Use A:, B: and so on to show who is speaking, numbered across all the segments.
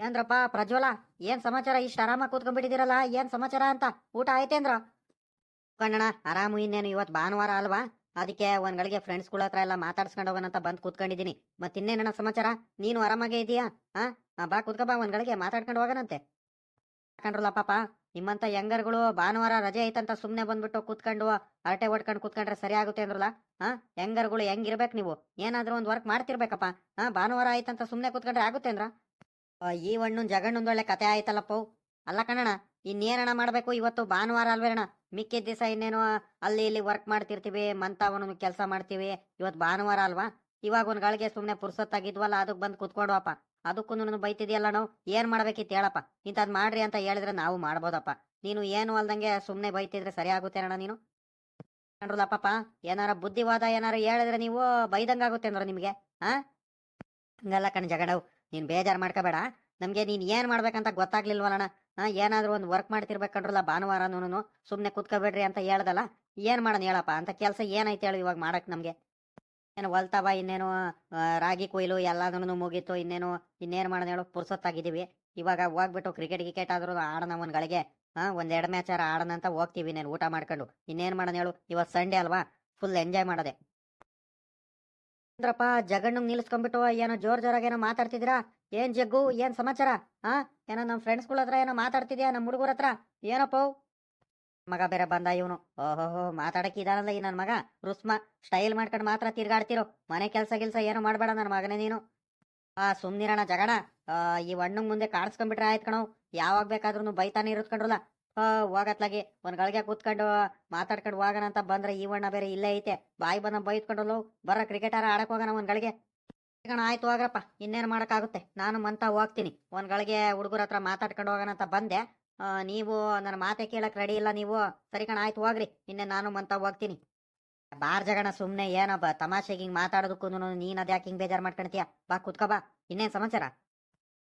A: ಏನ್ರಪ್ಪ ಪ್ರಜ್ವಲ, ಏನ್ ಸಮಾಚಾರ? ಇಷ್ಟ ಆರಾಮ ಕೂತ್ಕೊಂಡ್ಬಿಟ್ಟಿದ್ದೀರಲ್ಲ, ಏನ್ ಸಮಾಚಾರ ಅಂತ? ಊಟ ಆಯ್ತೇಂದ್ರ ಕಣ್ಣಣ್ಣ, ಆರಾಮು ಇನ್ನೇನು ಇವತ್ತು ಭಾನುವಾರ ಅಲ್ವಾ? ಅದಕ್ಕೆ ಒಂದ್ ಗಳಿಗೆ ಫ್ರೆಂಡ್ಸ್ಗಳ ಹತ್ರ ಎಲ್ಲ ಮಾತಾಡ್ಸ್ಕೊಂಡು ಹೋಗೋಣಂತ ಬಂದು ಕೂತ್ಕೊಂಡಿದ್ದೀನಿ. ಮತ್ತೆ ಇನ್ನೇನಣ್ಣ ಸಮಾಚಾರ? ನೀನು ಆರಾಮಾಗೇ ಇದೀಯಾ? ಹಾ ಬಾ ಕೂತ್ಕೋ ಬಾ ಒಂದ್ ಗಳಿಗೆ ಮಾತಾಡ್ಕೊಂಡು ಹೋಗೋಣಂತೆ. ಹಾಕೊಂಡ್ರಲ್ಲ ಪಾಪ, ನಿಮ್ಮಂತ ಯಂಗರ್ಗಳು ಭಾನುವಾರ ರಜೆ ಐತಂತ ಸುಮ್ನೆ ಬಂದ್ಬಿಟ್ಟು ಕೂತ್ಕೊಂಡು ಹರಟೆ ಹೊಡ್ಕೊಂಡು ಕೂತ್ಕೊಂಡ್ರೆ ಸರಿ ಆಗುತ್ತೆ ಅಂದ್ರಲ್ಲ? ಹಾ ಯಂಗರ್ಗಳು ಹೆಂಗಿರ್ಬೇಕು ನೀವು? ಏನಾದ್ರೂ ಒಂದ್ ವರ್ಕ್ ಮಾಡ್ತಿರ್ಬೇಕಪ್ಪ. ಹಾ ಭಾನುವಾರ ಆಯ್ತಂತ ಸುಮ್ನೆ ಕೂತ್ಕೊಂಡ್ರೆ ಆಗುತ್ತೆ ಅಂದ್ರ? ಈ ಹಣ್ಣು ಜಗಣ್ಣೊಂದೊಳ್ಳೆ ಕತೆ ಆಯ್ತಲ್ಲಪ್ಪ. ಅಲ್ಲ ಕಣಣ ಇನ್ನೇನಣ್ಣ ಮಾಡ್ಬೇಕು? ಇವತ್ತು ಭಾನುವಾರ ಅಲ್ವೇಣ ಮಿಕ್ಕಿದ ದಿವಸ ಇನ್ನೇನು ಅಲ್ಲಿ ಇಲ್ಲಿ ವರ್ಕ್ ಮಾಡ್ತಿರ್ತೀವಿ ಮಂತಾವನು ಕೆಲಸ ಮಾಡ್ತೀವಿ. ಇವತ್ತು ಭಾನುವಾರ ಅಲ್ವಾ? ಇವಾಗ ಒಂದ್ ಗಳಿಗೆ ಸುಮ್ನೆ ಪುರ್ಸೊತ್ತಾಗಿದ್ವಲ್ಲ ಅದಕ್ಕೆ ಬಂದು ಕುತ್ಕೊಂಡ್ವಪ್ಪ. ಅದಕ್ಕೂ ಬೈತಿದ್ಯಲ್ಲ ನಾವು ಏನ್ ಮಾಡ್ಬೇಕಿತ್ತು ಹೇಳಪ್ಪ. ಇಂಥದ್ ಮಾಡ್ರಿ ಅಂತ ಹೇಳಿದ್ರೆ ನಾವು ಮಾಡ್ಬೋದಪ್ಪ. ನೀನು ಏನು ಅಲ್ದಂಗೆ ಸುಮ್ನೆ ಬೈತಿದ್ರೆ ಸರಿ ಆಗುತ್ತೆ ಅಣ್ಣ ನೀನು? ಕಂಡ್ರಲ್ಲಪ್ಪ ಏನಾರ ಬುದ್ಧಿವಾದ ಏನಾರ ಹೇಳಿದ್ರೆ ನೀವು ಬೈದಂಗಾಗುತ್ತೆ ಅಂದ್ರೆ ನಿಮಗೆ ಹಾ ಹಂಗಲ್ಲ ಕಣ್ ಜಗಡವ್ ನೀನ್ ಬೇಜಾರ್ ಮಾಡ್ಕೋಬೇಡ. ನಮ್ಗೆ ನೀನ್ ಏನ್ ಮಾಡ್ಬೇಕಂತ ಗೊತ್ತಾಗ್ಲಿಲ್ವಲ್ಲಣ್ಣ. ನಾ ಏನಾದ್ರು ಒಂದು ವರ್ಕ್ ಮಾಡ್ತಿರ್ಬೇಕಂಡ್ರಲ್ಲ ಭಾನುವಾರನೂ ಸುಮ್ನೆ ಕುತ್ಕೋಬೇಡ್ರಿ ಅಂತ ಹೇಳ್ದಲ್ಲ. ಏನ್ ಮಾಡೋಣ ಹೇಳಪ್ಪ? ಅಂತ ಕೆಲಸ ಏನೈತೆ ಹೇಳು ಇವಾಗ ಮಾಡಕ್ ನಮ್ಗೆ. ಏನು ಹೊಲ್ತಾವ, ಇನ್ನೇನು ರಾಗಿ ಕೊಯ್ಲು ಎಲ್ಲದನ್ನು ಮುಗೀತು. ಇನ್ನೇನು, ಇನ್ನೇನ್ ಮಾಡೋಣ ಹೇಳು? ಪುರ್ಸೊತ್ತಾಗಿದ್ದೀವಿ. ಇವಾಗ ಹೋಗ್ಬಿಟ್ಟು ಕ್ರಿಕೆಟ್ ಗಿಕೆಟ್ ಆದ್ರೂ ಆಡೋಣ ಒಂದ್ ಗಳಿಗೆ. ಹಾ ಒಂದ್ ಎರಡ್ ಮ್ಯಾಚ್ ಆಡೋಣ ಅಂತ ಹೋಗ್ತೀವಿ. ನೀನ್ ಊಟ ಮಾಡ್ಕೊಂಡು. ಇನ್ನೇನ್ ಮಾಡೋಣ ಹೇಳು? ಇವತ್ತು ಸಂಡೇ ಅಲ್ವಾ? ಫುಲ್ ಎಂಜಾಯ್ ಮಾಡೋದೆ. ಅಂದ್ರಪ್ಪ, ಜಗಣ್ಣಂಗ್ ನಿಲ್ಸ್ಕೊಂಡ್ಬಿಟ್ಟು ಏನೋ ಜೋರ್ ಜೋರಾಗಿ ಏನೋ ಮಾತಾಡ್ತಿದ್ದೀರಾ? ಏನ್ ಜಗ್ಗು, ಏನ್ ಸಮಾಚಾರ? ಹಾ ಏನೋ ನಮ್ ಫ್ರೆಂಡ್ಸ್ಗಳ ಹತ್ರ ಏನೋ ಮಾತಾಡ್ತಿದ್ಯಾ? ನಮ್ ಹುಡುಗರ ಹತ್ರ? ಏನಪ್ಪ ಮಗ ಬೇರೆ ಬಂದ ಇವನು. ಓಹೋ ಮಾತಾಡಕ್ಕೆ ಇದಾನಲ್ಲ ಈ ನನ್ ಮಗ. ರುಸ್ಮ, ಸ್ಟೈಲ್ ಮಾಡ್ಕೊಂಡು ಮಾತ್ರ ತಿರ್ಗಾಡ್ತಿರೋ. ಮನೆ ಕೆಲ್ಸ ಗಿಲ್ಸ ಏನೋ ಮಾಡ್ಬೇಡ ನನ್ ಮಗನೇ ನೀನು. ಆ, ಸುಮ್ನಿರಣ ಜಗಣ. ಈ ಹಣ್ಣು ಮುಂದೆ ಕಾಣಿಸ್ಕೊಂಡ್ಬಿಟ್ರೆ ಆಯ್ತು ಕಣವು ಯಾವಾಗ ಬೇಕಾದ್ರೂ ಬೈತಾನೆ ಇರುತ್ಕೊಂಡ್ರಲ್ಲ ಹೋಗತ್ಲಾಗಿ. ಒಂದ್ ಗಳಿಗೆ ಕೂತ್ಕೊಂಡು ಮಾತಾಡ್ಕೊಂಡು ಹೋಗೋಣ ಅಂತ ಬಂದ್ರೆ ಈ ವಣ್ಣ ಬೇರೆ ಇಲ್ಲೇ ಐತೆ. ಬಾಯಿ ಬಂದ ಬೈತ್ಕೊಂಡಲ್ಲ, ಬರ ಕ್ರಿಕೆಟ್ ಆರ ಆಡಕ್ ಹೋಗೋಣ ಒಂದ್ ಗಳಿಗೆ ಆಯ್ತು, ಹೋಗ್ರಪ್ಪ. ಇನ್ನೇನ್ ಮಾಡಕ್ಕಾಗುತ್ತೆ? ನಾನು ಮಂತ ಹೋಗ್ತೀನಿ. ಒಂದ್ ಗಳಿಗೆ ಹುಡುಗರ ಹತ್ರ ಮಾತಾಡ್ಕೊಂಡು ಹೋಗೋಣ ಅಂತ ಬಂದೆ. ನೀವು ನನ್ನ ಮಾತೆ ಕೇಳಕ್ ರೆಡಿ ಇಲ್ಲ ನೀವು. ಸರಿ ಕಣ, ಆಯ್ತು, ಹೋಗ್ರಿ. ಇನ್ನೇ ನಾನು ಮಂತ ಹೋಗ್ತೀನಿ. ಬಾರ್ ಜಗಣ, ಸುಮ್ನೆ ಏನಪ್ಪ ತಮಾಷೆಗೆ ಹಿಂಗ್ ಮಾತಾಡೋದಕ್ಕೂ ನೀನ್ ಅದ್ಯಾಕೆ ಹಿಂಗ್ ಬೇಜಾರ್ ಮಾಡ್ಕೊಳ್ತೀಯ ಬಾ, ಕುತ್ಕೋ, ಬಾ. ಇನ್ನೇನ್ ಸಮಾಚಾರ?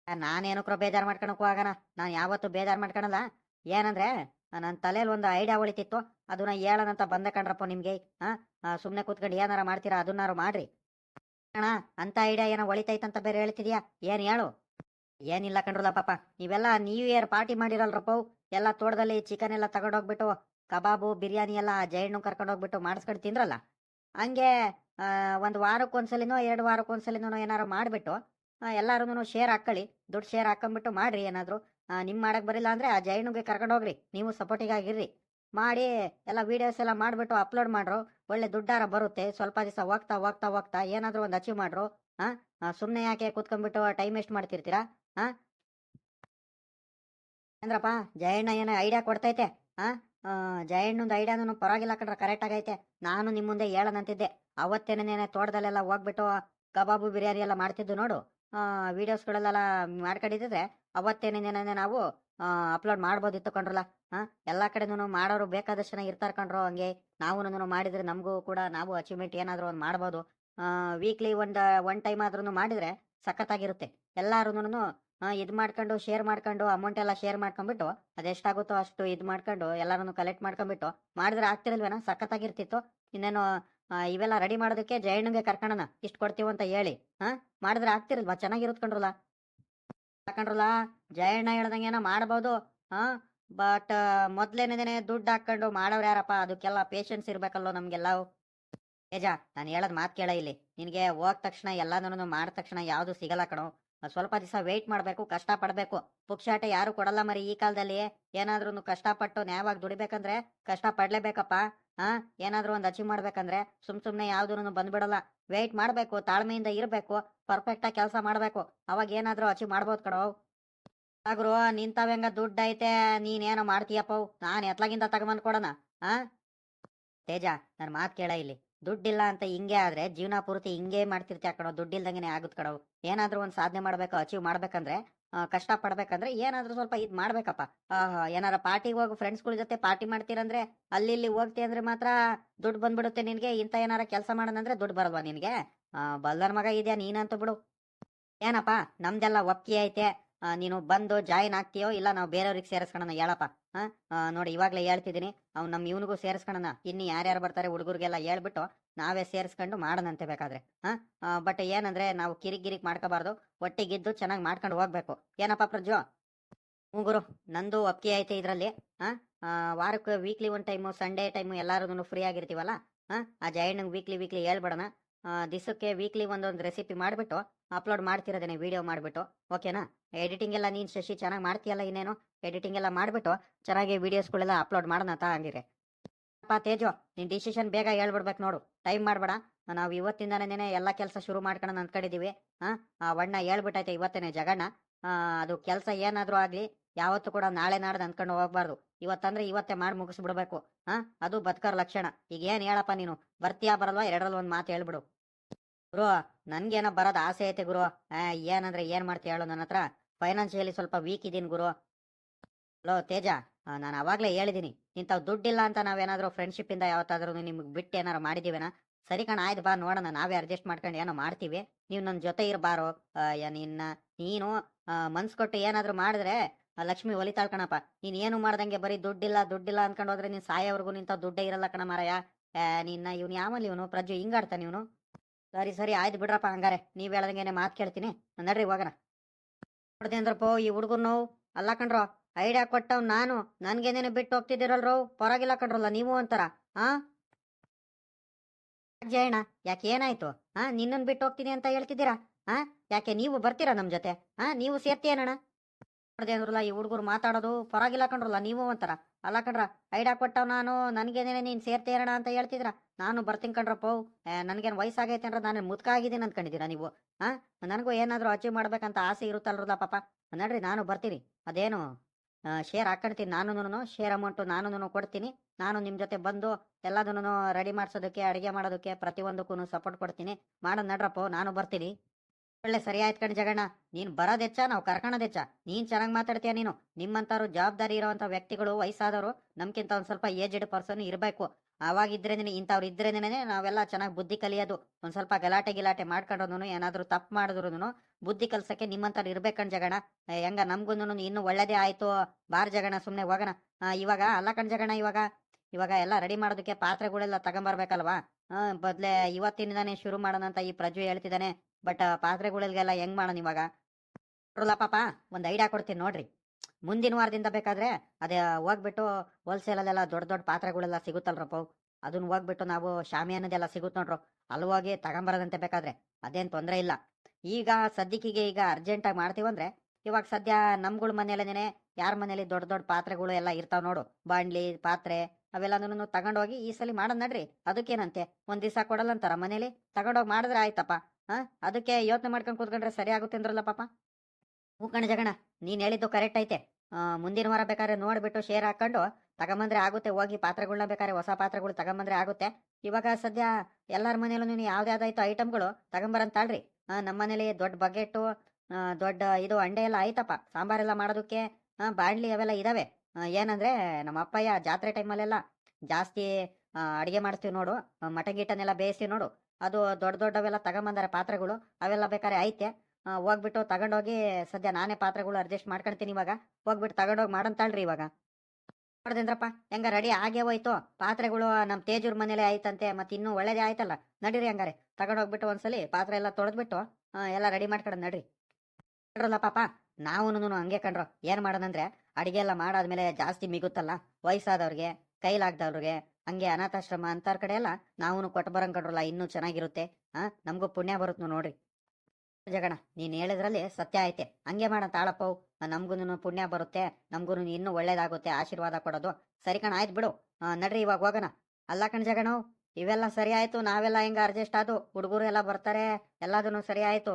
A: ನಾನೇನಕ್ರೋ ಬೇಜಾರ್ ಮಾಡ್ಕೊಳಕ್ ಹೋಗೋಣ. ನಾನ್ ಯಾವತ್ತೂ ಬೇಜಾರ್ ಮಾಡ್ಕೊಳಲ್ಲ. ಏನಂದ್ರೆ ನನ್ನ ತಲೆಯಲ್ಲಿ ಒಂದು ಐಡಿಯಾ ಹೊಳಿತಿತ್ತು ಅದನ್ನ ಹೇಳೋಣಂತ ಬಂದ ಕಣ್ರಪ್ಪ ನಿಮ್ಗೆ ಹಾ ಸುಮ್ಮನೆ ಕೂತ್ಕೊಂಡು ಏನಾರ ಮಾಡ್ತೀರಾ, ಅದನ್ನಾರು ಮಾಡ್ರಿ. ಅಣ್ಣ ಅಂತ ಐಡಿಯಾ ಏನೋ ಹೊಳಿತೈತಂತ ಬೇರೆ ಹೇಳ್ತಿದ್ಯಾ? ಏನ್ ಹೇಳು? ಏನಿಲ್ಲ ಕಣ್ರಲ್ಲ ಪಾಪ, ನೀವೆಲ್ಲ ನ್ಯೂ ಇಯರ್ ಪಾರ್ಟಿ ಮಾಡಿರಲ್ರಪ್ಪ, ಎಲ್ಲ ತೋಟದಲ್ಲಿ ಚಿಕನ್ ಎಲ್ಲ ತಗೊಂಡೋಗ್ಬಿಟ್ಟು, ಕಬಾಬು, ಬಿರಿಯಾನಿ ಎಲ್ಲ ಜೈಣ್ಣು ಕರ್ಕೊಂಡು ಹೋಗ್ಬಿಟ್ಟು ಮಾಡಿಸ್ಕೊಂಡು ತಿಂದ್ರಲ್ಲ, ಹಂಗೆ ಒಂದು ಒಂದ್ ವಾರಕ್ಕೆ ಒಂದ್ಸಲಿನೋ ಎರಡು ವಾರಕ್ಕೆ ಒಂದ್ಸಲಿನೋ ಏನಾರು ಮಾಡ್ಬಿಟ್ಟು ಎಲ್ಲಾರು ಶೇರ್ ಹಾಕೊಳ್ಳಿ ದುಡ್ಡು ಶೇರ್ ಹಾಕೊಂಡ್ಬಿಟ್ಟು ಮಾಡ್ರಿ ಏನಾದ್ರು. ಆ, ನಿಮ್ ಮಾಡಕ್ ಬರಿಲ್ಲ ಅಂದ್ರೆ ಆ ಜೈನುಗೆ ಕರ್ಕೊಂಡು ಹೋಗ್ರಿ. ನೀವು ಸಪೋರ್ಟಿಗಾಗಿರ್ರಿ. ಮಾಡಿ ಎಲ್ಲ ವಿಡಿಯೋಸ್ ಎಲ್ಲ ಮಾಡಿಬಿಟ್ಟು ಅಪ್ಲೋಡ್ ಮಾಡ್ರು. ಒಳ್ಳೆ ದುಡ್ಡಾರ ಬರುತ್ತೆ. ಸ್ವಲ್ಪ ದಿವಸ ಹೋಗ್ತಾ ಹೋಗ್ತಾ ಹೋಗ್ತಾ ಏನಾದ್ರೂ ಒಂದು ಅಚೀವ್ ಮಾಡ್ರು. ಹಾಂ ಸುಮ್ಮನೆ ಯಾಕೆ ಕೂತ್ಕೊಂಡ್ಬಿಟ್ಟು ಟೈಮ್ ವೇಸ್ಟ್ ಮಾಡ್ತಿರ್ತೀರಾ? ಹಾ ಅಂದ್ರಪ್ಪ ಜಯಣ್ಣ ಏನೋ ಐಡಿಯಾ ಕೊಡ್ತೈತೆ. ಹಾ ಜಯಣ್ಣಂದು ಐಡಿಯಾನು ಪರವಾಗಿಲ್ಲ ಕಣ್ರ ಕರೆಕ್ಟ್ ಆಗೈತೆ. ನಾನು ನಿಮ್ಮ ಮುಂದೆ ಹೇಳನಂತಿದ್ದೆ ಅವತ್ತೇನೇನೆ ತೋಟದಲ್ಲೆಲ್ಲ ಹೋಗ್ಬಿಟ್ಟು ಕಬಾಬು ಬಿರಿಯಾನಿ ಎಲ್ಲ ಮಾಡ್ತಿದ್ದು ನೋಡು. ವಿಡಿಯೋಸ್ಗಳೆಲ್ಲ ಮಾಡ್ಕೊಂಡಿದ್ರೆ ಅವತ್ತೇನೇನೇನೇ ನಾವು ಅಪ್ಲೋಡ್ ಮಾಡ್ಬೋದಿತ್ತು ಕಣ್ರಲ್ಲ ಹಾ ಎಲ್ಲ ಕಡೆನೂ ಮಾಡೋರು ಬೇಕಾದಷ್ಟು ಜನ ಇರ್ತಾರೆ ಕಣ್ರು ಹಂಗೆ. ನಾವು ಮಾಡಿದ್ರೆ ನಮಗೂ ಕೂಡ ನಾವು ಅಚೀವ್ಮೆಂಟ್ ಏನಾದರೂ ಒಂದು ಮಾಡ್ಬೋದು. ವೀಕ್ಲಿ ಒಂದು ಒನ್ ಟೈಮ್ ಆದ್ರೂ ಮಾಡಿದ್ರೆ ಸಖತ್ತಾಗಿರುತ್ತೆ. ಎಲ್ಲರೂ ಇದು ಮಾಡ್ಕೊಂಡು ಶೇರ್ ಮಾಡ್ಕೊಂಡು ಅಮೌಂಟ್ ಎಲ್ಲ ಶೇರ್ ಮಾಡ್ಕೊಂಡ್ಬಿಟ್ಟು ಅದೆಷ್ಟಾಗುತ್ತೋ ಅಷ್ಟು ಇದು ಮಾಡ್ಕೊಂಡು ಎಲ್ಲರೂ ಕಲೆಕ್ಟ್ ಮಾಡ್ಕೊಂಡ್ಬಿಟ್ಟು ಮಾಡಿದ್ರೆ ಆಗ್ತಿರಲ್ವೇನ, ಸಖತ್ತಾಗಿರ್ತಿತ್ತು. ಇನ್ನೇನು ಇವೆಲ್ಲ ರೆಡಿ ಮಾಡೋದಕ್ಕೆ ಜಯಣ್ಣಗೆ ಕರ್ಕೊಂಡನ ಇಷ್ಟು ಕೊಡ್ತೀವಿ ಅಂತ ಹೇಳಿ. ಹಾ, ಮಾಡಿದ್ರೆ ಆಗ್ತಿರಲ್ವಾ? ಚೆನ್ನಾಗಿರುತ್ತೆ ಕಣ್ರಲ್ಲ ಹಾಕೊಂಡ್ರಲ್ಲ ಜಯಣ್ಣ ಹೇಳ್ದಂಗೆನ ಮಾಡ್ಬೋದು ಹಾ ಬಟ್ ಮೊದ್ಲೇನೇನೆ ದುಡ್ಡು ಹಾಕೊಂಡು ಮಾಡೋರು ಯಾರಪ್ಪ? ಅದಕ್ಕೆಲ್ಲ ಪೇಷನ್ಸ್ ಇರ್ಬೇಕಲ್ಲೋ ನಮ್ಗೆಲ್ಲ ಏಜ ನಾನು ಹೇಳೋದು ಮಾತು ಕೇಳ ಇಲ್ಲಿ. ನಿನಗೆ ಹೋದ ತಕ್ಷಣ ಎಲ್ಲಾನು ಮಾಡಿದ ತಕ್ಷಣ ಯಾವುದು ಸಿಗಲ್ಲ ಕಣೋ. ಸ್ವಲ್ಪ ದಿವಸ ವೆಯ್ಟ್ ಮಾಡಬೇಕು ಕಷ್ಟ ಪಡಬೇಕು ಪುಕ್ಷಾಟ ಯಾರು ಕೊಡಲ್ಲ ಮರಿ ಈ ಕಾಲದಲ್ಲಿ. ಏನಾದ್ರೂ ಕಷ್ಟಪಟ್ಟು ನ್ಯಾಯವಾಗಿ ದುಡಿಬೇಕಂದ್ರೆ ಕಷ್ಟ ಪಡ್ಲೇಬೇಕಪ್ಪ ಹಾ ಏನಾದ್ರೂ ಒಂದು ಅಚೀವ್ ಮಾಡ್ಬೇಕಂದ್ರೆ ಸುಮ್ ಸುಮ್ನೆ ಯಾವ್ದು ಬಂದ್ಬಿಡಲ್ಲ. ವೆಯ್ಟ್ ಮಾಡ್ಬೇಕು, ತಾಳ್ಮೆಯಿಂದ ಇರ್ಬೇಕು ಪರ್ಫೆಕ್ಟ್ ಆಗಿ ಕೆಲಸ ಮಾಡ್ಬೇಕು. ಅವಾಗ ಏನಾದ್ರೂ ಅಚೀವ್ ಮಾಡ್ಬೋದು ಕಡೋ ಆಗ್ರು ನಿಂತಾವೆಂಗ ದುಡ್ಡು ಐತೆ, ನೀನೇನೋ ಮಾಡ್ತೀಯಪ್ಪ. ನಾನು ಎತ್ಲಾಗಿಂದ ತಗೊಂಬಂದ್ ಕೊಡೋಣ, ಆ? ತೇಜ, ನನ್ ಮಾತ್ ಕೇಳ ಇಲ್ಲಿ. ದುಡ್ಡಿಲ್ಲ ಅಂತ ಹಿಂಗೆ ಆದ್ರೆ ಜೀವನ ಪೂರ್ತಿ ಹಿಂಗೆ ಮಾಡ್ತಿರ್ತೀಯ ಕಣೋ. ದುಡ್ಡಿಲ್ದಂಗೆ ಆಗುತ್ತೆ ಕಣೋ. ಏನಾದ್ರೂ ಒಂದು ಸಾಧನೆ ಮಾಡ್ಬೇಕು ಅಚೀವ್ ಮಾಡ್ಬೇಕಂದ್ರೆ ಕಷ್ಟ ಪಡ್ಬೇಕಂದ್ರೆ ಏನಾದ್ರೂ ಸ್ವಲ್ಪ ಇದ್ ಮಾಡ್ಬೇಕಪ್ಪ. ಏನಾರ ಪಾರ್ಟಿಗೆ ಹೋಗಿ ಫ್ರೆಂಡ್ಸ್ಗಳ ಜೊತೆ ಪಾರ್ಟಿ ಮಾಡ್ತೀರಂದ್ರೆ ಅಲ್ಲಿ ಇಲ್ಲಿ ಹೋಗ್ತಿ ಅಂದ್ರೆ ಮಾತ್ರ ದುಡ್ಡು ಬಂದ್ಬಿಡುತ್ತೆ ನಿನ್ಗೆ ಇಂಥ ಏನಾರ ಕೆಲಸ ಮಾಡೋದಂದ್ರೆ ದುಡ್ಡು ಬರಲ್ವಾ ನಿನ್ಗೆ? ಬಲ್ದರ್ ಮಗ ಇದೆಯಾ ನೀನಂತ ಬಿಡು. ಏನಪ್ಪ, ನಮ್ದೆಲ್ಲ ಒಪ್ಪಿಗೆ ಐತೆ. ನೀನು ಬಂದು ಜಾಯಿನ್ ಆಗ್ತೀಯೋ ಇಲ್ಲ ನಾವು ಬೇರೆಯವ್ರಿಗೆ ಸೇರಿಸ್ಕೊಳ್ಳೋಣ ಹೇಳಪ್ಪ. ನೋಡಿ, ಇವಾಗಲೇ ಹೇಳ್ತಿದ್ದೀನಿ. ಅವ್ನು ನಮ್ಮ ಇವನಿಗೂ ಸೇರಿಸ್ಕೊಳ್ಳೋಣ ಇನ್ನು ಯಾರ್ಯಾರು ಬರ್ತಾರೆ ಹುಡುಗರಿಗೆಲ್ಲ ಹೇಳ್ಬಿಟ್ಟು ನಾವೇ ಸೇರಿಸ್ಕೊಂಡು ಮಾಡೋಣಂತೆ ಬೇಕಾದ್ರೆ. ಹಾ ಬಟ್ ಏನಂದ್ರೆ ನಾವು ಕಿರಿಕಿರಿಕ್ ಮಾಡ್ಕೋಬಾರ್ದು. ಒಟ್ಟಿಗಿದ್ದು ಚೆನ್ನಾಗಿ ಮಾಡ್ಕೊಂಡು ಹೋಗ್ಬೇಕು. ಏನಪ್ಪ ಪ್ರಜ್ಜು ಹ್ಞೂ ಗುರು, ನಂದು ಒಪ್ಪಿಗೆ ಐತೆ ಇದರಲ್ಲಿ. ಹಾಂ ವಾರಕ್ಕೆ weekly one time Sunday time ಎಲ್ಲರೂ ಫ್ರೀ ಆಗಿರ್ತೀವಲ್ಲ? ಹಾಂ ಆ ಜಯಣ್ಣಂಗೆ ವೀಕ್ಲಿ ವೀಕ್ಲಿ ಹೇಳ್ಬಿಡೋಣ. ದಿವಸಕ್ಕೆ ವೀಕ್ಲಿ ಒಂದೊಂದು ರೆಸಿಪಿ ಮಾಡಿಬಿಟ್ಟು ಅಪ್ಲೋಡ್ ಮಾಡ್ತಿರೋದೇನೆ ವಿಡಿಯೋ ಮಾಡಿಬಿಟ್ಟು ಓಕೆನಾ ಎಡಿಟಿಂಗ್ ಎಲ್ಲ ನೀನು ಶಶಿ ಚೆನ್ನಾಗಿ ಮಾಡ್ತೀಯಲ್ಲ ಇನ್ನೇನು? ಎಡಿಟಿಂಗ್ ಎಲ್ಲ ಮಾಡಿಬಿಟ್ಟು ಚೆನ್ನಾಗಿ ವೀಡಿಯೋಸ್ಗಳೆಲ್ಲ ಅಪ್ಲೋಡ್ ಮಾಡೋಣ ತಾ ಹಂಗಿರೆ. ಅಪ್ಪ ತೇಜು ನಿನ್ನ ಡಿಸಿಷನ್ ಬೇಗ ಹೇಳ್ಬಿಡ್ಬೇಕು ನೋಡು. ಟೈಮ್ ಮಾಡಬೇಡ. ನಾವು ಇವತ್ತಿಂದನೇ ಎಲ್ಲ ಕೆಲಸ ಶುರು ಮಾಡ್ಕೊಳ್ಳೋಣ ಅಂದ್ಕೊಂಡಿದ್ದೀವಿ ಹಾಂ ಆ ವಣ್ಣ ಹೇಳ್ಬಿಟ್ಟೈತೆ ಇವತ್ತೇನೆ ಜಗಣ್ಣ. ಅದು ಕೆಲಸ ಏನಾದರೂ ಆಗಲಿ, ಯಾವತ್ತೂ ಕೂಡ ನಾಳೆ ನಾಡ್ದು ಅಂದ್ಕೊಂಡು ಹೋಗ್ಬಾರ್ದು. ಇವತ್ತಂದ್ರೆ ಇವತ್ತೇ ಮಾಡಿ ಮುಗಿಸ್ಬಿಡ್ಬೇಕು. ಹಾ, ಅದು ಬದುಕರ್ ಲಕ್ಷಣ. ಈಗ ಏನ್ ಹೇಳಪ್ಪ ನೀನು? ಬರ್ತೀಯಾ ಬರಲ್ವಾ? ಎರಡರಲ್ಲಿ ಒಂದು ಮಾತು ಹೇಳ್ಬಿಡು. ಗುರು, ನನ್ಗೇನೋ ಬರೋದು ಆಸೆ ಐತೆ ಗುರು. ಏನಂದ್ರೆ ಏನ್ ಮಾಡ್ತೀಯ ಹೇಳು ನನ್ನ ಹತ್ರ? ಫೈನಾನ್ಷಿಯಲಿ ಸ್ವಲ್ಪ ವೀಕ್ ಇದೀನಿ ಗುರು. ಹಲೋ, ತೇಜ. ನಾನು ಅವಾಗಲೇ ಹೇಳಿದ್ದೀನಿ ಇಂಥವು ದುಡ್ಡಿಲ್ಲ ಅಂತ ನಾವೇನಾದ್ರೂ ಫ್ರೆಂಡ್ಶಿಪ್ ಇಂದ ಯಾವತ್ತಾದ್ರೂ ನಿಮ್ಗೆ ಬಿಟ್ಟು ಏನಾರು ಮಾಡಿದೀವೇನಾ? ಸರಿ ಕಣ, ಆಯ್ತು ಬಾ ನೋಡೋಣ. ನಾವೇ ಅಡ್ಜಸ್ಟ್ ಮಾಡ್ಕೊಂಡು ಏನೋ ಮಾಡ್ತೀವಿ. ನೀವು ನನ್ನ ಜೊತೆ ಇರಬಾರೋ? ನಿನ್ನ, ನೀನು ಮನ್ಸ್ ಕೊಟ್ಟು ಏನಾದ್ರೂ ಮಾಡಿದ್ರೆ ಲಕ್ಷ್ಮಿ ಒಲಿತಾಳ್ ಕಣಪ್ಪ, ನೀನ್ ಏನು ಮಾಡ್ದಂಗೆ ಬರೀ ದುಡ್ಡಿಲ್ಲ ದುಡ್ಡಿಲ್ಲ ಅನ್ಕೊಂಡು ಹೋದ್ರೆ ನೀನ್ ಸಾಯವರೆಗೂ ನಿಂತ ದುಡ್ಡೇ ಇರಲ್ಲ ಕಣ ಮಾರಾಯ ನಿನ್ನ ಇವ್ನು ಯಾವಲ್ಲಿ ಇವನು? ಪ್ರಜ್ಜು ಹಿಂಗಾಡ್ತಾನೆ ಇವನು? ಸರಿ ಸರಿ, ಆಯ್ತು ಬಿಡ್ರಪ್ಪ ಹಂಗಾರೆ. ನೀವ್ ಹೇಳ್ದಂಗೆನೆ ಮಾತು ಕೇಳ್ತೀನಿ. ನಡ್ರಿ ಹೋಗೋಣ. ನೋಡ್ದೇಂದ್ರಪ್ಪ ಈ ಹುಡುಗನು ಅಲ್ಲ ಕಣ್ರೋ, ಐಡಿಯಾ ಕೊಟ್ಟವ್ ನಾನು. ನನ್ಗೇನೇನೆ ಬಿಟ್ಟು ಹೋಗ್ತಿದ್ದೀರಲ್ರೋ? ಪರವಾಗಿಲ್ಲ ಕಣ್ರಲ್ಲ, ನೀವು ಅಂತಾರ, ಆ? ಯಾಕೆ ಏನಾಯ್ತು? ಹಾ ನಿನ್ನನ್ ಬಿಟ್ಟು ಹೋಗ್ತೀನಿ ಅಂತ ಹೇಳ್ತಿದ್ದೀರಾ? ಹಾ ಯಾಕೆ ನೀವು ಬರ್ತೀರಾ ನಮ್ ಜೊತೆ? ಹಾ ನೀವು ಸೇರ್ತೀಯನಣ್ಣ? ನೋಡ್ದೆ ಅಂದ್ರಲ್ಲ, ಈ ಹುಡುಗರು ಮಾತಾಡೋದು ಪರವಾಗಿಲ್ಲ ಕಂಡ್ರಲ್ಲ ನೀವು ಅಂತಾರ ಅಲ್ಲ ಕಂಡ್ರ ಐಡಾ ಕೊಟ್ಟವ್ ನಾನು ನನ್ಗೇನೇ ನೀನ್ ಸೇರ್ತೇರಣ ಅಂತ ಹೇಳ್ತಿದ್ರ? ನಾನು ಬರ್ತೀನಿ ಕಣ್ರಪ್ಪ ನನ್ಗೇನು ವಯಸ್ಸಾಗೈತೆ ಅಂದ್ರೆ ನಾನು ಮುದ್ಕ ಅಂತ ಅನ್ಕೊಂಡಿದ್ದೀರಾ ನೀವು? ಹಾ ನನಗೂ ಏನಾದರೂ ಅಚೀವ್ ಮಾಡ್ಬೇಕಂತ ಆಸೆ ಇರುತ್ತಲ್ರಲ್ಲ ಪಾಪ. ನಡ್ರಿ, ನಾನು ಬರ್ತೀನಿ. ಅದೇನು ಶೇರ್ ಹಾಕೊಂಡ್ತೀನಿ ನಾನು ಶೇರ್ ಅಮೌಂಟು ನಾನು ಕೊಡ್ತೀನಿ. ನಾನು ನಿಮ್ಮ ಜೊತೆ ಬಂದು ಎಲ್ಲದನ್ನು ರೆಡಿ ಮಾಡ್ಸೋದಕ್ಕೆ, ಅಡುಗೆ ಮಾಡೋದಕ್ಕೆ ಪ್ರತಿಯೊಂದಕ್ಕೂ ಸಪೋರ್ಟ್ ಕೊಡ್ತೀನಿ. ಮಾಡೋದ್ ನಡ್ರಪ್ಪ, ನಾನು ಬರ್ತೀನಿ. ಒಳ್ಳೆ ಸರಿ ಆಯ್ತು ಕಣ್ ಜಗಣ್ಣ. ನೀನ್ ಬರೋದೆಚ್ಚ, ನಾವು ಕರ್ಕೊಳೋದೆಚ್ಚ ನೀನ್ ಚೆನ್ನಾಗಿ ಮಾತಾಡ್ತೀಯ ನೀನು. ನಿಮ್ಮಂತಾರು ಜವಾಬ್ದಾರಿ ಇರುವಂತ ವ್ಯಕ್ತಿಗಳು, ವಯಸ್ಸಾದವರು ನಮ್ಗಿಂತ ಒಂದ್ ಸ್ವಲ್ಪ ಏಜ್ಡ್ ಪರ್ಸನ್ ಇರಬೇಕು. ಅವಾಗಿದ್ರೇನೆ ಇಂಥವ್ರು ಇದ್ರೇನೆ ನಾವೆಲ್ಲ ಚೆನ್ನಾಗಿ ಬುದ್ಧಿ ಕಲಿಯೋದು. ಒಂದ್ ಸ್ವಲ್ಪ ಗಲಾಟೆ ಗಿಲಾಟೆ ಮಾಡ್ಕೊಂಡ್ರು ಏನಾದ್ರೂ ತಪ್ಪು ಮಾಡಿದ್ರು ಬುದ್ಧಿ ಕಲ್ಸಕ್ಕೆ ನಿಮ್ಮಂತಾರು ಕಣ್ ಜಗಣ ಹೆಂಗ ನಮ್ಗೂ ಇನ್ನು ಒಳ್ಳೇದೇ ಆಯ್ತು. ಬಾರ್ ಜಗಣ ಸುಮ್ನೆ ಹೋಗೋಣ. ಇವಾಗ ಅಲ್ಲ ಕಣ್ ಜಗಣ ಇವಾಗ. ಇವಾಗ ಎಲ್ಲ ರೆಡಿ ಮಾಡೋದಕ್ಕೆ ಪಾತ್ರೆಗಳೆಲ್ಲ ತಗೊಂಬರ್ಬೇಕಲ್ವಾ? ಆ, ಬದ್ಲೆ ಇವತ್ತಿನಿಂದಾನೆ ಶುರು ಮಾಡೋಣ ಅಂತ ಈ ಪ್ರಜ್ವೆ ಹೇಳ್ತಿದ್ದಾನೆ. ಬಟ್ ಪಾತ್ರೆಗಳಿಗೆಲ್ಲ ಹೆಂಗ್ ಮಾಡೋಣ ಇವಾಗ? ನೋಡ್ರಲ್ಲ ಪಾಪ ಒಂದು ಐಡಿಯಾ ಕೊಡ್ತೀನಿ ನೋಡ್ರಿ. ಮುಂದಿನ ವಾರದಿಂದ ಬೇಕಾದ್ರೆ ಅದೇ ಹೋಗ್ಬಿಟ್ಟು ಹೋಲ್ಸೇಲಲ್ಲೆಲ್ಲ ದೊಡ್ಡ ದೊಡ್ಡ ಪಾತ್ರೆಗಳೆಲ್ಲ ಸಿಗುತ್ತಲ್ರಪ್ಪ ಅದನ್ನ ಹೋಗ್ಬಿಟ್ಟು ನಾವು ಶಾಮಿಯಾನದೆಲ್ಲ ಸಿಗುತ್ತೆ ನೋಡ್ರು. ಅಲ್ಲಿ ಹೋಗಿ ತಗೊಂಬರೋದಂತೆ ಬೇಕಾದ್ರೆ ಅದೇನ್ ತೊಂದರೆ ಇಲ್ಲ. ಈಗ ಸದ್ಯಕ್ಕಿಗೆ ಈಗ ಅರ್ಜೆಂಟಾಗಿ ಮಾಡ್ತೀವಂದ್ರೆ ಇವಾಗ ಸದ್ಯ ನಮ್ಗಳ ಮನೇಲೇನೆ ಯಾರ ಮನೇಲಿ ದೊಡ್ಡ ದೊಡ್ಡ ಪಾತ್ರೆಗಳು ಎಲ್ಲ ಇರ್ತಾವ ನೋಡು. ಬಾಂಡ್ಲಿ ಪಾತ್ರೆ ಅವೆಲ್ಲನೂ ತಗೊಂಡೋಗಿ ಈ ಸಲ ಮಾಡೋದ್ ನಡ್ರಿ. ಅದಕ್ಕೇನಂತೆ? ಒಂದ್ ದಿವಸ ಕೊಡಲ್ಲಂತಾರ ಮನೇಲಿ? ತಗೊಂಡೋಗಿ ಮಾಡಿದ್ರೆ ಆಯ್ತಪ್ಪ. ಹಾ ಅದಕ್ಕೆ ಯೋಚನೆ ಮಾಡ್ಕೊಂಡು ಕೂತ್ಕೊಂಡ್ರೆ ಸರಿ ಆಗುತ್ತೆ ಅಂದ್ರಲ್ಲ ಪಾಪ. ಹೂಕಣ ಕಣ ಜಗಣ, ನೀನ್ ಹೇಳಿದ್ದು ಕರೆಕ್ಟ್ ಐತೆ. ಮುಂದಿನ ವಾರ ಬೇಕಾದ್ರೆ ನೋಡ್ಬಿಟ್ಟು ಶೇರ್ ಹಾಕೊಂಡು ತಗೊಂಬಂದ್ರೆ ಆಗುತ್ತೆ, ಹೋಗಿ ಪಾತ್ರೆಗಳ್ನ ಬೇಕಾದ್ರೆ ಹೊಸ ಪಾತ್ರೆಗಳು ತಗೊಂಬಂದ್ರೆ ಆಗುತ್ತೆ. ಇವಾಗ ಸದ್ಯ ಎಲ್ಲರ ಮನೇಲೂ ನೀನು ಯಾವ್ದಾಯ್ತು ಐಟಮ್ಗಳು ತಗೊಂಬರಂತಾಳ್ರಿ ನಮ್ಮ ಮನೇಲಿ ದೊಡ್ಡ ಬಕೆಟ್ಟು ದೊಡ್ಡ ಇದು, ಅಂಡೆ ಎಲ್ಲ ಆಯ್ತಪ್ಪ. ಸಾಂಬಾರೆಲ್ಲ ಮಾಡೋದಕ್ಕೆ ಬಾಣ್ಲಿ ಅವೆಲ್ಲ ಇದಾವೆ. ಏನಂದ್ರೆ ನಮ್ಮ ಅಪ್ಪಯ್ಯ ಜಾತ್ರೆ ಟೈಮಲ್ಲೆಲ್ಲ ಜಾಸ್ತಿ ಅಡಿಗೆ ಮಾಡಿಸ್ತೀವಿ ನೋಡು ಮಟನ್ ಗಿಟನ್ನೆಲ್ಲ ಬೇಯಿಸ್ತೀವಿ ನೋಡು, ಅದು ದೊಡ್ಡ ದೊಡ್ಡವೆಲ್ಲ ತಗೊಂಬಂದಾರೆ ಪಾತ್ರೆಗಳು, ಅವೆಲ್ಲ ಬೇಕಾದ್ರೆ ಐತೆ. ಹೋಗ್ಬಿಟ್ಟು ತಗೊಂಡೋಗಿ ಸದ್ಯ ನಾನೇ ಪಾತ್ರೆಗಳು ಅಡ್ಜಸ್ಟ್ ಮಾಡ್ಕೊಂತೀನಿ ಇವಾಗ, ಹೋಗ್ಬಿಟ್ಟು ತಗೊಂಡೋಗಿ ಮಾಡಂತಾಳ್ರಿ ಇವಾಗ. ನೋಡ್ದೇಂದ್ರಪ್ಪ ಹೆಂಗ ರೆಡಿ ಆಗೇ ಹೋಯ್ತು, ಪಾತ್ರೆಗಳು ನಮ್ಮ ತೇಜೂರ್ ಮನೇಲೆ ಆಯ್ತಂತೆ, ಮತ್ತೆ ಇನ್ನೂ ಒಳ್ಳೇದೇ ಆಯ್ತಲ್ಲ, ನಡೀರಿ ಹಂಗಾರೆ. ತಗೊಂಡೋಗ್ಬಿಟ್ಟು ಒಂದ್ಸಲಿ ಪಾತ್ರೆ ಎಲ್ಲ ತೊಳೆದ್ಬಿಟ್ಟು ಎಲ್ಲ ರೆಡಿ ಮಾಡ್ಕೊಡೋಣ ನಡ್ರಿ. ನೋಡ್ರಲ್ಲ ಪಾಪ ನಾವು ಹಂಗೆ ಕಂಡ್ರು, ಏನ್ ಮಾಡೋದಂದ್ರೆ ಅಡಿಗೆ ಎಲ್ಲ ಮಾಡಾದ್ಮೇಲೆ ಜಾಸ್ತಿ ಮಿಗುತ್ತಲ್ಲ, ವಯಸ್ಸಾದವ್ರಿಗೆ, ಕೈಲಾಗ್ದವ್ರಿಗೆ, ಹಂಗೆ ಅನಾಥಾಶ್ರಮ ಅಂತಾರ ಕಡೆ ಎಲ್ಲ ನಾವು ಕೊಟ್ಟು ಬರಂಗ್ ಕಡ್ರಲ್ಲ, ಇನ್ನೂ ಚೆನ್ನಾಗಿರುತ್ತೆ. ಆ, ನಮಗೂ ಪುಣ್ಯ ಬರುತ್ತೆ ನೋಡ್ರಿ. ಜಗಣ ನೀನ್ ಹೇಳಿದ್ರಲ್ಲಿ ಸತ್ಯ ಐತೆ. ಹಂಗೆ ಮಾಡ ತಾಳಪ್ಪವು ನಮ್ಗೂನು ಪುಣ್ಯ ಬರುತ್ತೆ ನಮ್ಗೂನು ಇನ್ನೂ ಒಳ್ಳೇದಾಗುತ್ತೆ, ಆಶೀರ್ವಾದ ಕೊಡೋದು. ಸರಿ ಕಣ, ಆಯ್ತು ಬಿಡು. ನಡ್ರಿ ಇವಾಗ ಹೋಗೋಣ. ಅಲ್ಲ ಕಣ ಜಗಣವು ಇವೆಲ್ಲ ಸರಿ ಆಯ್ತು, ನಾವೆಲ್ಲ ಹೆಂಗ ಅಡ್ಜಸ್ಟ್ ಆದು ಹುಡುಗರು ಎಲ್ಲ ಬರ್ತಾರೆ ಎಲ್ಲದನ್ನು ಸರಿ ಆಯ್ತು.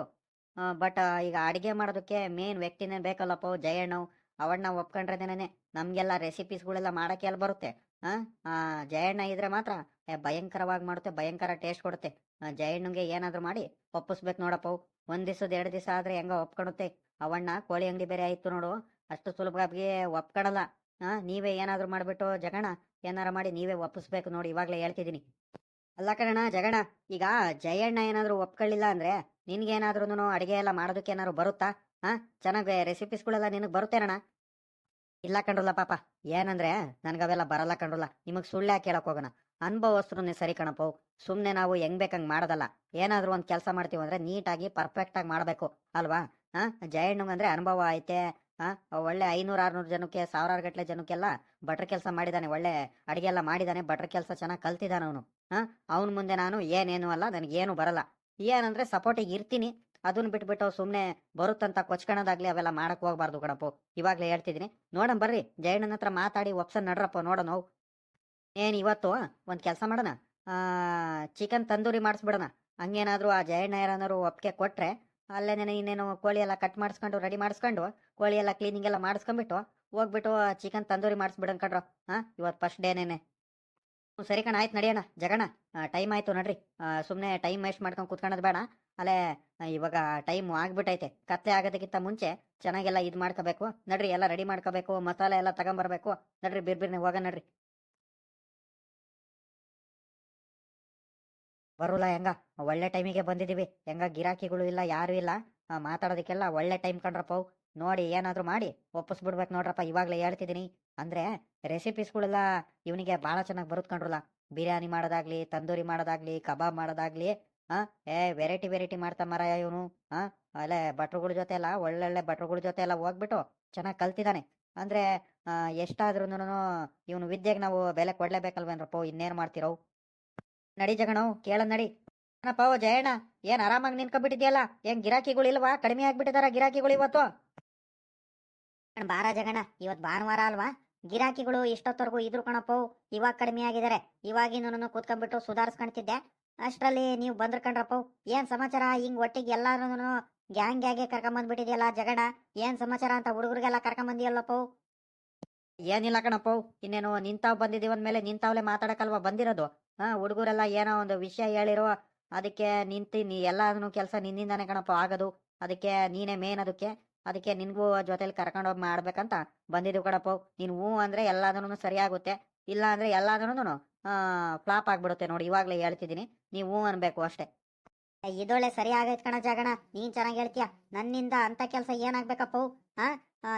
A: ಬಟ್ ಈಗ ಅಡಿಗೆ ಮಾಡೋದಕ್ಕೆ ಮೇನ್ ವ್ಯಕ್ತಿನೇ ಬೇಕಲ್ಲಪ್ಪ ಜಯಣ್ಣವು ಅವಣ್ಣ ದಿನನೆ ನಮ್ಗೆಲ್ಲ ರೆಸಿಪೀಸ್ಗಳೆಲ್ಲ ಮಾಡಕ್ಕೆ ಎಲ್ಲ ಬರುತ್ತೆ? ಆ? ಜಯಣ್ಣ ಇದ್ರೆ ಮಾತ್ರ ಭಯಂಕರವಾಗಿ ಮಾಡುತ್ತೆ, ಭಯಂಕರ ಟೇಸ್ಟ್ ಕೊಡುತ್ತೆ. ಜಯಣ್ಣಗೆ ಏನಾದರೂ ಮಾಡಿ ಒಪ್ಪಿಸ್ಬೇಕು ನೋಡಪ್ಪ. ಒಂದ್ ದಿವಸದ ಎರಡು ದಿವಸ ಆದ್ರೆ ಹೆಂಗ ಒಪ್ಕೊಳುತ್ತೆ ಅವಣ್ಣ ಕೋಳಿ ಅಂಗಡಿ ಬೇರೆ ಆಯ್ತು ನೋಡು. ಅಷ್ಟು ಸುಲಭವಾಗಿ ಒಪ್ಕೊಳಲ್ಲ. ಆ, ನೀವೇ ಏನಾದ್ರು ಮಾಡ್ಬಿಟ್ಟು ಜಗಣ ಏನಾರ ಮಾಡಿ ನೀವೇ ಒಪ್ಪಿಸ್ಬೇಕು ನೋಡಿ, ಇವಾಗ್ಲೇ ಹೇಳ್ತಿದ್ದೀನಿ. ಅಲ್ಲ ಕಣ ಜಗಣ ಈಗ ಜಯಣ್ಣ ಏನಾದ್ರು ಒಪ್ಕೊಳ್ಳಿಲ್ಲ ಅಂದ್ರೆ ನಿನ್ಗೇನಾದ್ರೂ ಅಡಿಗೆ ಎಲ್ಲ ಮಾಡೋದಕ್ಕೆ ಏನಾದ್ರು ಬರುತ್ತಾ? ಹಾ, ಚೆನ್ನಾಗಿ ರೆಸಿಪೀಸ್ಗಳೆಲ್ಲ ನಿನಗೆ ಬರುತ್ತೇನಣ್ಣ? ಇಲ್ಲ ಕಂಡ್ರಲ್ಲ ಪಾಪ. ಏನಂದ್ರೆ, ನನಗವೆಲ್ಲ ಬರಲ್ಲ ಕಂಡ್ರಲ್ಲ. ನಿಮಗೆ ಸುಳ್ಳೆ ಯಾಕೆ ಹೇಳಕ್ ಹೋಗೋಣ? ಅನುಭವಸ್ತ್ರು ಸರಿ ಕಣಪ್ಪ ಸುಮ್ಮನೆ ನಾವು ಹೆಂಗ್ ಬೇಕಂಗೆ ಮಾಡೋದಲ್ಲ. ಏನಾದರೂ ಒಂದು ಕೆಲಸ ಮಾಡ್ತೀವಿ ಅಂದರೆ ನೀಟಾಗಿ ಪರ್ಫೆಕ್ಟಾಗಿ ಮಾಡಬೇಕು. ಅಲ್ವಾ? ಹಾ ಅಂದರೆ ಅನುಭವ ಐತೆ. ಹಾಂ, ಒಳ್ಳೆ ಐನೂರು, ಆರ್ನೂರು ಜನಕ್ಕೆ, ಸಾವಿರಾರು ಗಟ್ಟಲೆ ಜನಕ್ಕೆಲ್ಲ ಬಟ್ರ್ ಕೆಲಸ ಮಾಡಿದಾನೆ. ಒಳ್ಳೆ ಅಡುಗೆ ಎಲ್ಲ ಮಾಡಿದಾನೆ. ಬಟ್ರ್ ಕೆಲಸ ಚೆನ್ನಾಗಿ ಕಲ್ತಿದ್ದಾನೆ ಅವನು ಹಾ, ಅವನ ಮುಂದೆ ನಾನು ಏನೇನು ಅಲ್ಲ, ನನಗೇನು ಬರಲ್ಲ. ಏನಂದ್ರೆ ಸಪೋರ್ಟಿಗೆ ಇರ್ತೀನಿ. ಅದನ್ನ ಬಿಟ್ಬಿಟ್ಟು ಸುಮ್ಮನೆ ಬರುತ್ತಂತ ಕೊಚ್ಕೊಳೋದಾಗ್ಲಿ ಅವೆಲ್ಲ ಮಾಡಕ್ ಹೋಗ್ಬಾರ್ದು ಕಣಪ್ಪ. ಇವಾಗ್ಲೇ ಹೇಳ್ತಿದ್ದೀನಿ. ನೋಡೋಣ ಬರ್ರಿ. ಜಯಣ್ಣನ ಹತ್ರ ಮಾತಾಡಿ ಒಪ್ಸನ್ ನಡ್ರಪ್ಪ ನೋಡೋಣ ನಾವು ಏನು ಇವತ್ತು ಒಂದು ಕೆಲಸ ಮಾಡೋಣ? ಚಿಕನ್ ತಂದೂರಿ ಮಾಡಿಸ್ಬಿಡೋಣ. ಹಂಗೇನಾದ್ರೂ ಆ ಜಯಣ್ಣ ಯಾರನ್ನಾರು ಒಪ್ಪಿಗೆ ಕೊಟ್ರೆ ನೆನೆ ಇನ್ನೇನು ಕೋಳಿ ಎಲ್ಲ ಕಟ್ ಮಾಡಿಸ್ಕೊಂಡು, ರೆಡಿ ಮಾಡಿಸ್ಕೊಂಡು, ಕೋಳಿ ಎಲ್ಲ ಕ್ಲೀನಿಂಗ್ ಎಲ್ಲ ಮಾಡಿಸ್ಕೊಂಡ್ಬಿಟ್ಟು, ಹೋಗ್ಬಿಟ್ಟು ಚಿಕನ್ ತಂದೂರಿ ಮಾಡಿಸ್ಬಿಡೋಣ ಕಣ್ರೋ. ಹಾಂ ಇವತ್ತು ಫಸ್ಟ್ ಡೇನೇನೆ ಸರಿ ಕಣ, ಆಯ್ತು ನಡೆಯೋಣ ಜಗಣ ಟೈಮ್ ಆಯ್ತು ನಡ್ರಿ. ಸುಮ್ಮನೆ ಟೈಮ್ ವೇಸ್ಟ್ ಮಾಡ್ಕೊಂಡು ಕುತ್ಕೊಳ್ಳೋದು ಬೇಡ. ಅಲ್ಲೇ ಇವಾಗ ಟೈಮ್ ಆಗ್ಬಿಟ್ಟೈತೆ ಕತ್ತೆ ಆಗೋದಕ್ಕಿಂತ ಮುಂಚೆ ಚೆನ್ನಾಗೆಲ್ಲ ಇದು ಮಾಡ್ಕೋಬೇಕು. ನಡ್ರಿ, ಎಲ್ಲ ರೆಡಿ ಮಾಡ್ಕೋಬೇಕು. ಮಸಾಲೆ ಎಲ್ಲ ತಗೊಂಬರ್ಬೇಕು. ನಡ್ರಿ ಬಿರ್ಬಿರ್ನೆ ಹೋಗ ನಡ್ರಿ. ಬರೋಲ್ಲ, ಹೆಂಗ? ಒಳ್ಳೆ ಟೈಮಿಗೆ ಬಂದಿದ್ದೀವಿ ಹೆಂಗ, ಗಿರಾಕಿಗಳು ಇಲ್ಲ, ಯಾರು ಇಲ್ಲ. ಮಾತಾಡೋದಕ್ಕೆಲ್ಲ ಒಳ್ಳೆ ಟೈಮ್ ಕಂಡ್ರಪ್ಪ. ಅವು. ನೋಡಿ ಏನಾದರೂ ಮಾಡಿ ಒಪ್ಪಿಸ್ಬಿಡ್ಬೇಕು ನೋಡ್ರಪ್ಪ, ಇವಾಗಲೇ ಹೇಳ್ತಿದ್ದೀನಿ. ಅಂದ್ರೆ ರೆಸಿಪೀಸ್ಗಳೆಲ್ಲ ಇವನಿಗೆ ಭಾಳ ಚೆನ್ನಾಗಿ ಬರುತ್ತೆ ಕಂಡ್ರಲ್ಲ. ಬಿರಿಯಾನಿ ಮಾಡೋದಾಗ್ಲಿ, ತಂದೂರಿ ಮಾಡೋದಾಗ್ಲಿ, ಕಬಾಬ್ ಮಾಡೋದಾಗ್ಲಿ ಹಾಂ ಏ ವೆರೈಟಿ ವೆರೈಟಿ ಮಾಡ್ತಾ ಮರ ಇವನು ಹಾಂ ಅಲ್ಲೇ ಭಟ್ರುಗಳ ಜೊತೆ ಎಲ್ಲ ಒಳ್ಳೊಳ್ಳೆ ಭಟ್ರುಗಳ ಜೊತೆ ಎಲ್ಲ ಹೋಗ್ಬಿಟ್ಟು ಚೆನ್ನಾಗಿ ಕಲ್ತಿದ್ದಾನೆ ಅಂದ್ರೆ ಎಷ್ಟಾದ್ರೂ ಇವನು ವಿದ್ಯೆಗೆ ನಾವು ಬೆಲೆ ಕೊಡ್ಲೇಬೇಕಲ್ವೇನ್ರಪ್ಪ, ಇನ್ನೇನು ಮಾಡ್ತಿರೋ? ನಡಿ ಜಗಣವು ಕೇಳ ನಡಿ. ಏನಪ್ಪ, ಜಯಣ್ಣ, ಏನ್ ಆರಾಮಾಗಿ ನಿಂತ್ಕೊಂಡ್ಬಿಟ್ಟಿದ್ಯಲ್ಲ? ಏನ್ ಗಿರಾಕಿಗಳು ಇಲ್ವಾ ಕಡಿಮೆ ಆಗಿಬಿಟ್ಟಿದಾರ ಗಿರಾಕಿಗಳು ಇವತ್ತು.
B: ಅಣ್ಣ ಬಾರ ಜಗಣ ಇವತ್ ಭಾನುವಾರ ಅಲ್ವಾ? ಗಿರಾಕಿಗಳು ಇಷ್ಟೊತ್ತವರೆಗೂ ಇದ್ರು ಕಣಪ್ಪ, ಇವಾಗ ಕಡಿಮೆ ಆಗಿದ್ದಾರೆ ಇವಾಗಿನೂ ಕೂತ್ಕೊಂಡ್ಬಿಟ್ಟು ಸುಧಾರಿಸ್ಕೊಂತಿದ್ದೆ ಅಷ್ಟರಲ್ಲಿ ನೀವು ಬಂದ್ರ ಕಣ್ರಪ್ಪ, ಏನ್ ಸಮಾಚಾರ? ಹಿಂಗ್ ಒಟ್ಟಿಗೆ ಎಲ್ಲಾರು ಗ್ಯಾಂಗ್ ಗ್ಯಾಂಗೆ ಕರ್ಕೊಂಬಂದ್ಬಿಟ್ಟಿದ್ಯಲ್ಲ ಜಗಣ? ಏನ್ ಸಮಾಚಾರ ಅಂತ ಹುಡುಗರಿಗೆಲ್ಲ ಕರ್ಕೊಂಬಂದಿಯಲ್ಲಪ್ಪ?
A: ಏನಿಲ್ಲ ಕಣಪ್ಪ, ಇನ್ನೇನು ನಿಂತಾವ್ ಬಂದಿದ್ದೀವಿ ಅಂದ್ಮೇಲೆ ನಿಂತಾವ್ಲೆ ಮಾತಾಡಕಲ್ವಾ ಬಂದಿರೋದು? ಹಾ, ಹುಡುಗರೆಲ್ಲ ಏನೋ ಒಂದು ವಿಷಯ ಹೇಳಿರೋ, ಅದಕ್ಕೆ ನಿಂತಿ ನೀ ಎಲ್ಲಾನು ಕೆಲಸ ನಿನ್ನಿಂದಾನೆ ಕಣಪ್ಪ ಆಗೋದು. ಅದಕ್ಕೆ ನೀನೇ ಮೇನ್ ಅದಕ್ಕೆ. ಅದಕ್ಕೆ ನಿನ್ಗೂ ಜೊತೆಲಿ ಕರ್ಕೊಂಡೋಗಿ ಮಾಡ್ಬೇಕಂತ ಬಂದಿದ್ದೀವಿ ಕಣಪ್ಪ. ನೀನು ಹೂ ಅಂದ್ರೆ ಎಲ್ಲಾದನು ಸರಿಯಾಗುತ್ತೆ ಇಲ್ಲ ಅಂದ್ರೆ ಆ ಫ್ಲಾಪ್ ಆಗ್ಬಿಡುತ್ತೆ ನೋಡಿ, ಇವಾಗ್ಲೇ ಹೇಳ್ತಿದ್ದೀನಿ. ನೀವು ಹೂ ಅನ್ಬೇಕು ಅಷ್ಟೇ.
B: ಇದೊಳ್ಳೆ ಸರಿ ಆಗೈತ್ ಕಣ ಜಗಣ. ನೀನ್ ಚೆನ್ನಾಗಿ ಹೇಳ್ತೀಯ. ನನ್ನಿಂದ ಅಂತ ಕೆಲಸ ಏನಾಗ್ಬೇಕಪ್ಪ ಹಾ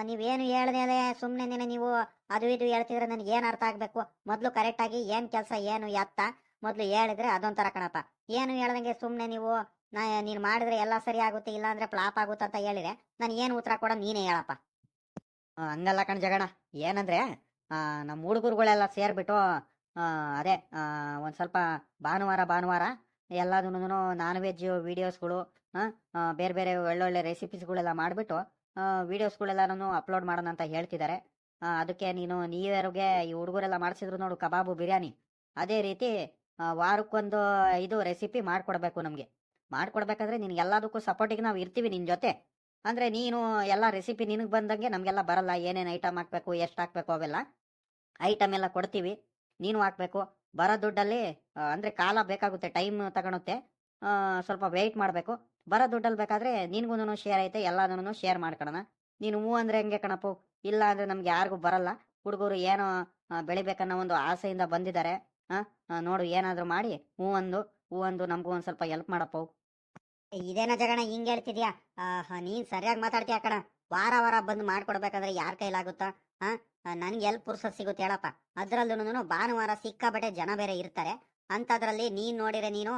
B: ನೀವೇನು ಹೇಳ್ದೇಲೆ ಸುಮ್ಮನೆ ನೀವು ಅದು ಇದು ಹೇಳ್ತಿದ್ರೆ ನನಗೆ ಏನು ಅರ್ಥ ಆಗ್ಬೇಕು? ಮೊದ್ಲು ಕರೆಕ್ಟ್ ಆಗಿ ಏನ್ ಕೆಲಸ ಏನು ಎತ್ತ? ಮೊದ್ಲು ಹೇಳಿದ್ರೆ ಅದೊಂಥರ ಕಣಪ್ಪ. ಏನು ಹೇಳ್ದಂಗೆ ಸುಮ್ಮನೆ ನೀವು ನಾ, ನೀನು ಮಾಡಿದ್ರೆ ಎಲ್ಲ ಸರಿ ಆಗುತ್ತೆ ಇಲ್ಲ ಅಂದ್ರೆ ಫ್ಲಾಪ್ ಆಗುತ್ತೆ ಅಂತ ಹೇಳಿದ್ರೆ ನಾನು ಏನು ಉತ್ತರ ಕೊಡ ನೀನೇ ಹೇಳಪ್ಪ.
A: ಹಂಗಲ್ಲ ಕಣ ಜಗಣ. ಏನಂದ್ರೆ ನಮ್ಮ ಹುಡುಗರುಗಳೆಲ್ಲ ಸೇರ್ಬಿಟ್ಟು ಅದೇ ಒಂದು ಸ್ವಲ್ಪ ಭಾನುವಾರ ಭಾನುವಾರ ಎಲ್ಲದನ್ನು ನಾನ್ ವೆಜ್ ವೀಡಿಯೋಸ್ಗಳು ಬೇರೆ ಬೇರೆ ಒಳ್ಳೊಳ್ಳೆ ರೆಸಿಪೀಸ್ಗಳೆಲ್ಲ ಮಾಡಿಬಿಟ್ಟು ವೀಡಿಯೋಸ್ಗಳೆಲ್ಲನೂ ಅಪ್ಲೋಡ್ ಮಾಡೋಣ ಅಂತ ಹೇಳ್ತಿದ್ದಾರೆ. ಅದಕ್ಕೆ ನೀನು, ನೀವರಿಗೆ ಈ ಹುಡುಗರೆಲ್ಲ ಮಾಡಿಸಿದ್ರು ನೋಡು, ಕಬಾಬು, ಬಿರಿಯಾನಿ. ಅದೇ ರೀತಿ ವಾರಕ್ಕೊಂದು ಇದು ರೆಸಿಪಿ ಮಾಡಿಕೊಡ್ಬೇಕು ನಮಗೆ. ಮಾಡ್ಕೊಡ್ಬೇಕಾದ್ರೆ ನಿನ್ಗೆ ಎಲ್ಲದಕ್ಕೂ ಸಪೋರ್ಟಿಗೆ ನಾವು ಇರ್ತೀವಿ ನಿನ್ನ ಜೊತೆ. ಅಂದರೆ ನೀನು ಎಲ್ಲ ರೆಸಿಪಿ ನಿನಗೆ ಬಂದಂಗೆ ನಮಗೆಲ್ಲ ಬರಲ್ಲ ಏನೇನು ಐಟಮ್ ಹಾಕ್ಬೇಕು ಎಷ್ಟು ಹಾಕ್ಬೇಕು ಅವೆಲ್ಲ. ಐಟಮ್ ಎಲ್ಲ ಕೊಡ್ತೀವಿ ನೀನು ಹಾಕ್ಬೇಕು. ಬರೋ ದುಡ್ಡಲ್ಲಿ ಅಂದರೆ ಕಾಲ ಬೇಕಾಗುತ್ತೆ ಟೈಮ್ ತಗೊಳುತ್ತೆ. ಸ್ವಲ್ಪ ವೆಯ್ಟ್ ಮಾಡಬೇಕು. ಬರೋ ದುಡ್ಡಲ್ಲಿ ಬೇಕಾದ್ರೆ ನಿನಗೂ ಶೇರ್ ಐತೆ ಎಲ್ಲದನ್ನು ಶೇರ್ ಮಾಡ್ಕೊಳೋಣ ನೀನು ಹೂ ಅಂದರೆ ಹೆಂಗೆ ಕಣಪ್ಪು? ಇಲ್ಲ ಅಂದರೆ ನಮ್ಗೆ ಯಾರಿಗೂ ಬರಲ್ಲ. ಹುಡುಗರು ಏನೋ ಬೆಳಿಬೇಕನ್ನೋ ಒಂದು ಆಸೆಯಿಂದ ಬಂದಿದ್ದಾರೆ ಆ, ನೋಡು ಏನಾದರೂ ಮಾಡಿ ಹ್ಞೂ ಅಂದು ಹ್ಞೂ ಅಂದು ನಮಗೂ ಒಂದು ಸ್ವಲ್ಪ ಹೆಲ್ಪ್ ಮಾಡಪ್ಪವು
B: ಇದೇನ ಜಗಣ ಹಿಂಗ್ ಹೇಳ್ತಿದ್ಯಾ? ನೀನ್ ಸರಿಯಾಗಿ ಮಾತಾಡ್ತೀಯ ಕಣ. ವಾರ ವಾರ ಬಂದು ಮಾಡ್ಕೊಡ್ಬೇಕಂದ್ರೆ ಯಾರ ಕೈಲಾಗುತ್ತಾ? ಹಾ ನನ್ಗೆ ಎಲ್ಲಿ ಪುರ್ಸತ್ ಸಿಗುತ್ತೆ ಹೇಳಪ್ಪ. ಅದ್ರಲ್ಲೂ ಭಾನುವಾರ ಸಿಕ್ಕಾಬಟ್ಟೆ ಜನ ಬೇರೆ ಇರ್ತಾರೆ. ಅಂತದ್ರಲ್ಲಿ ನೀನ್ ನೋಡಿರೆ ನೀನು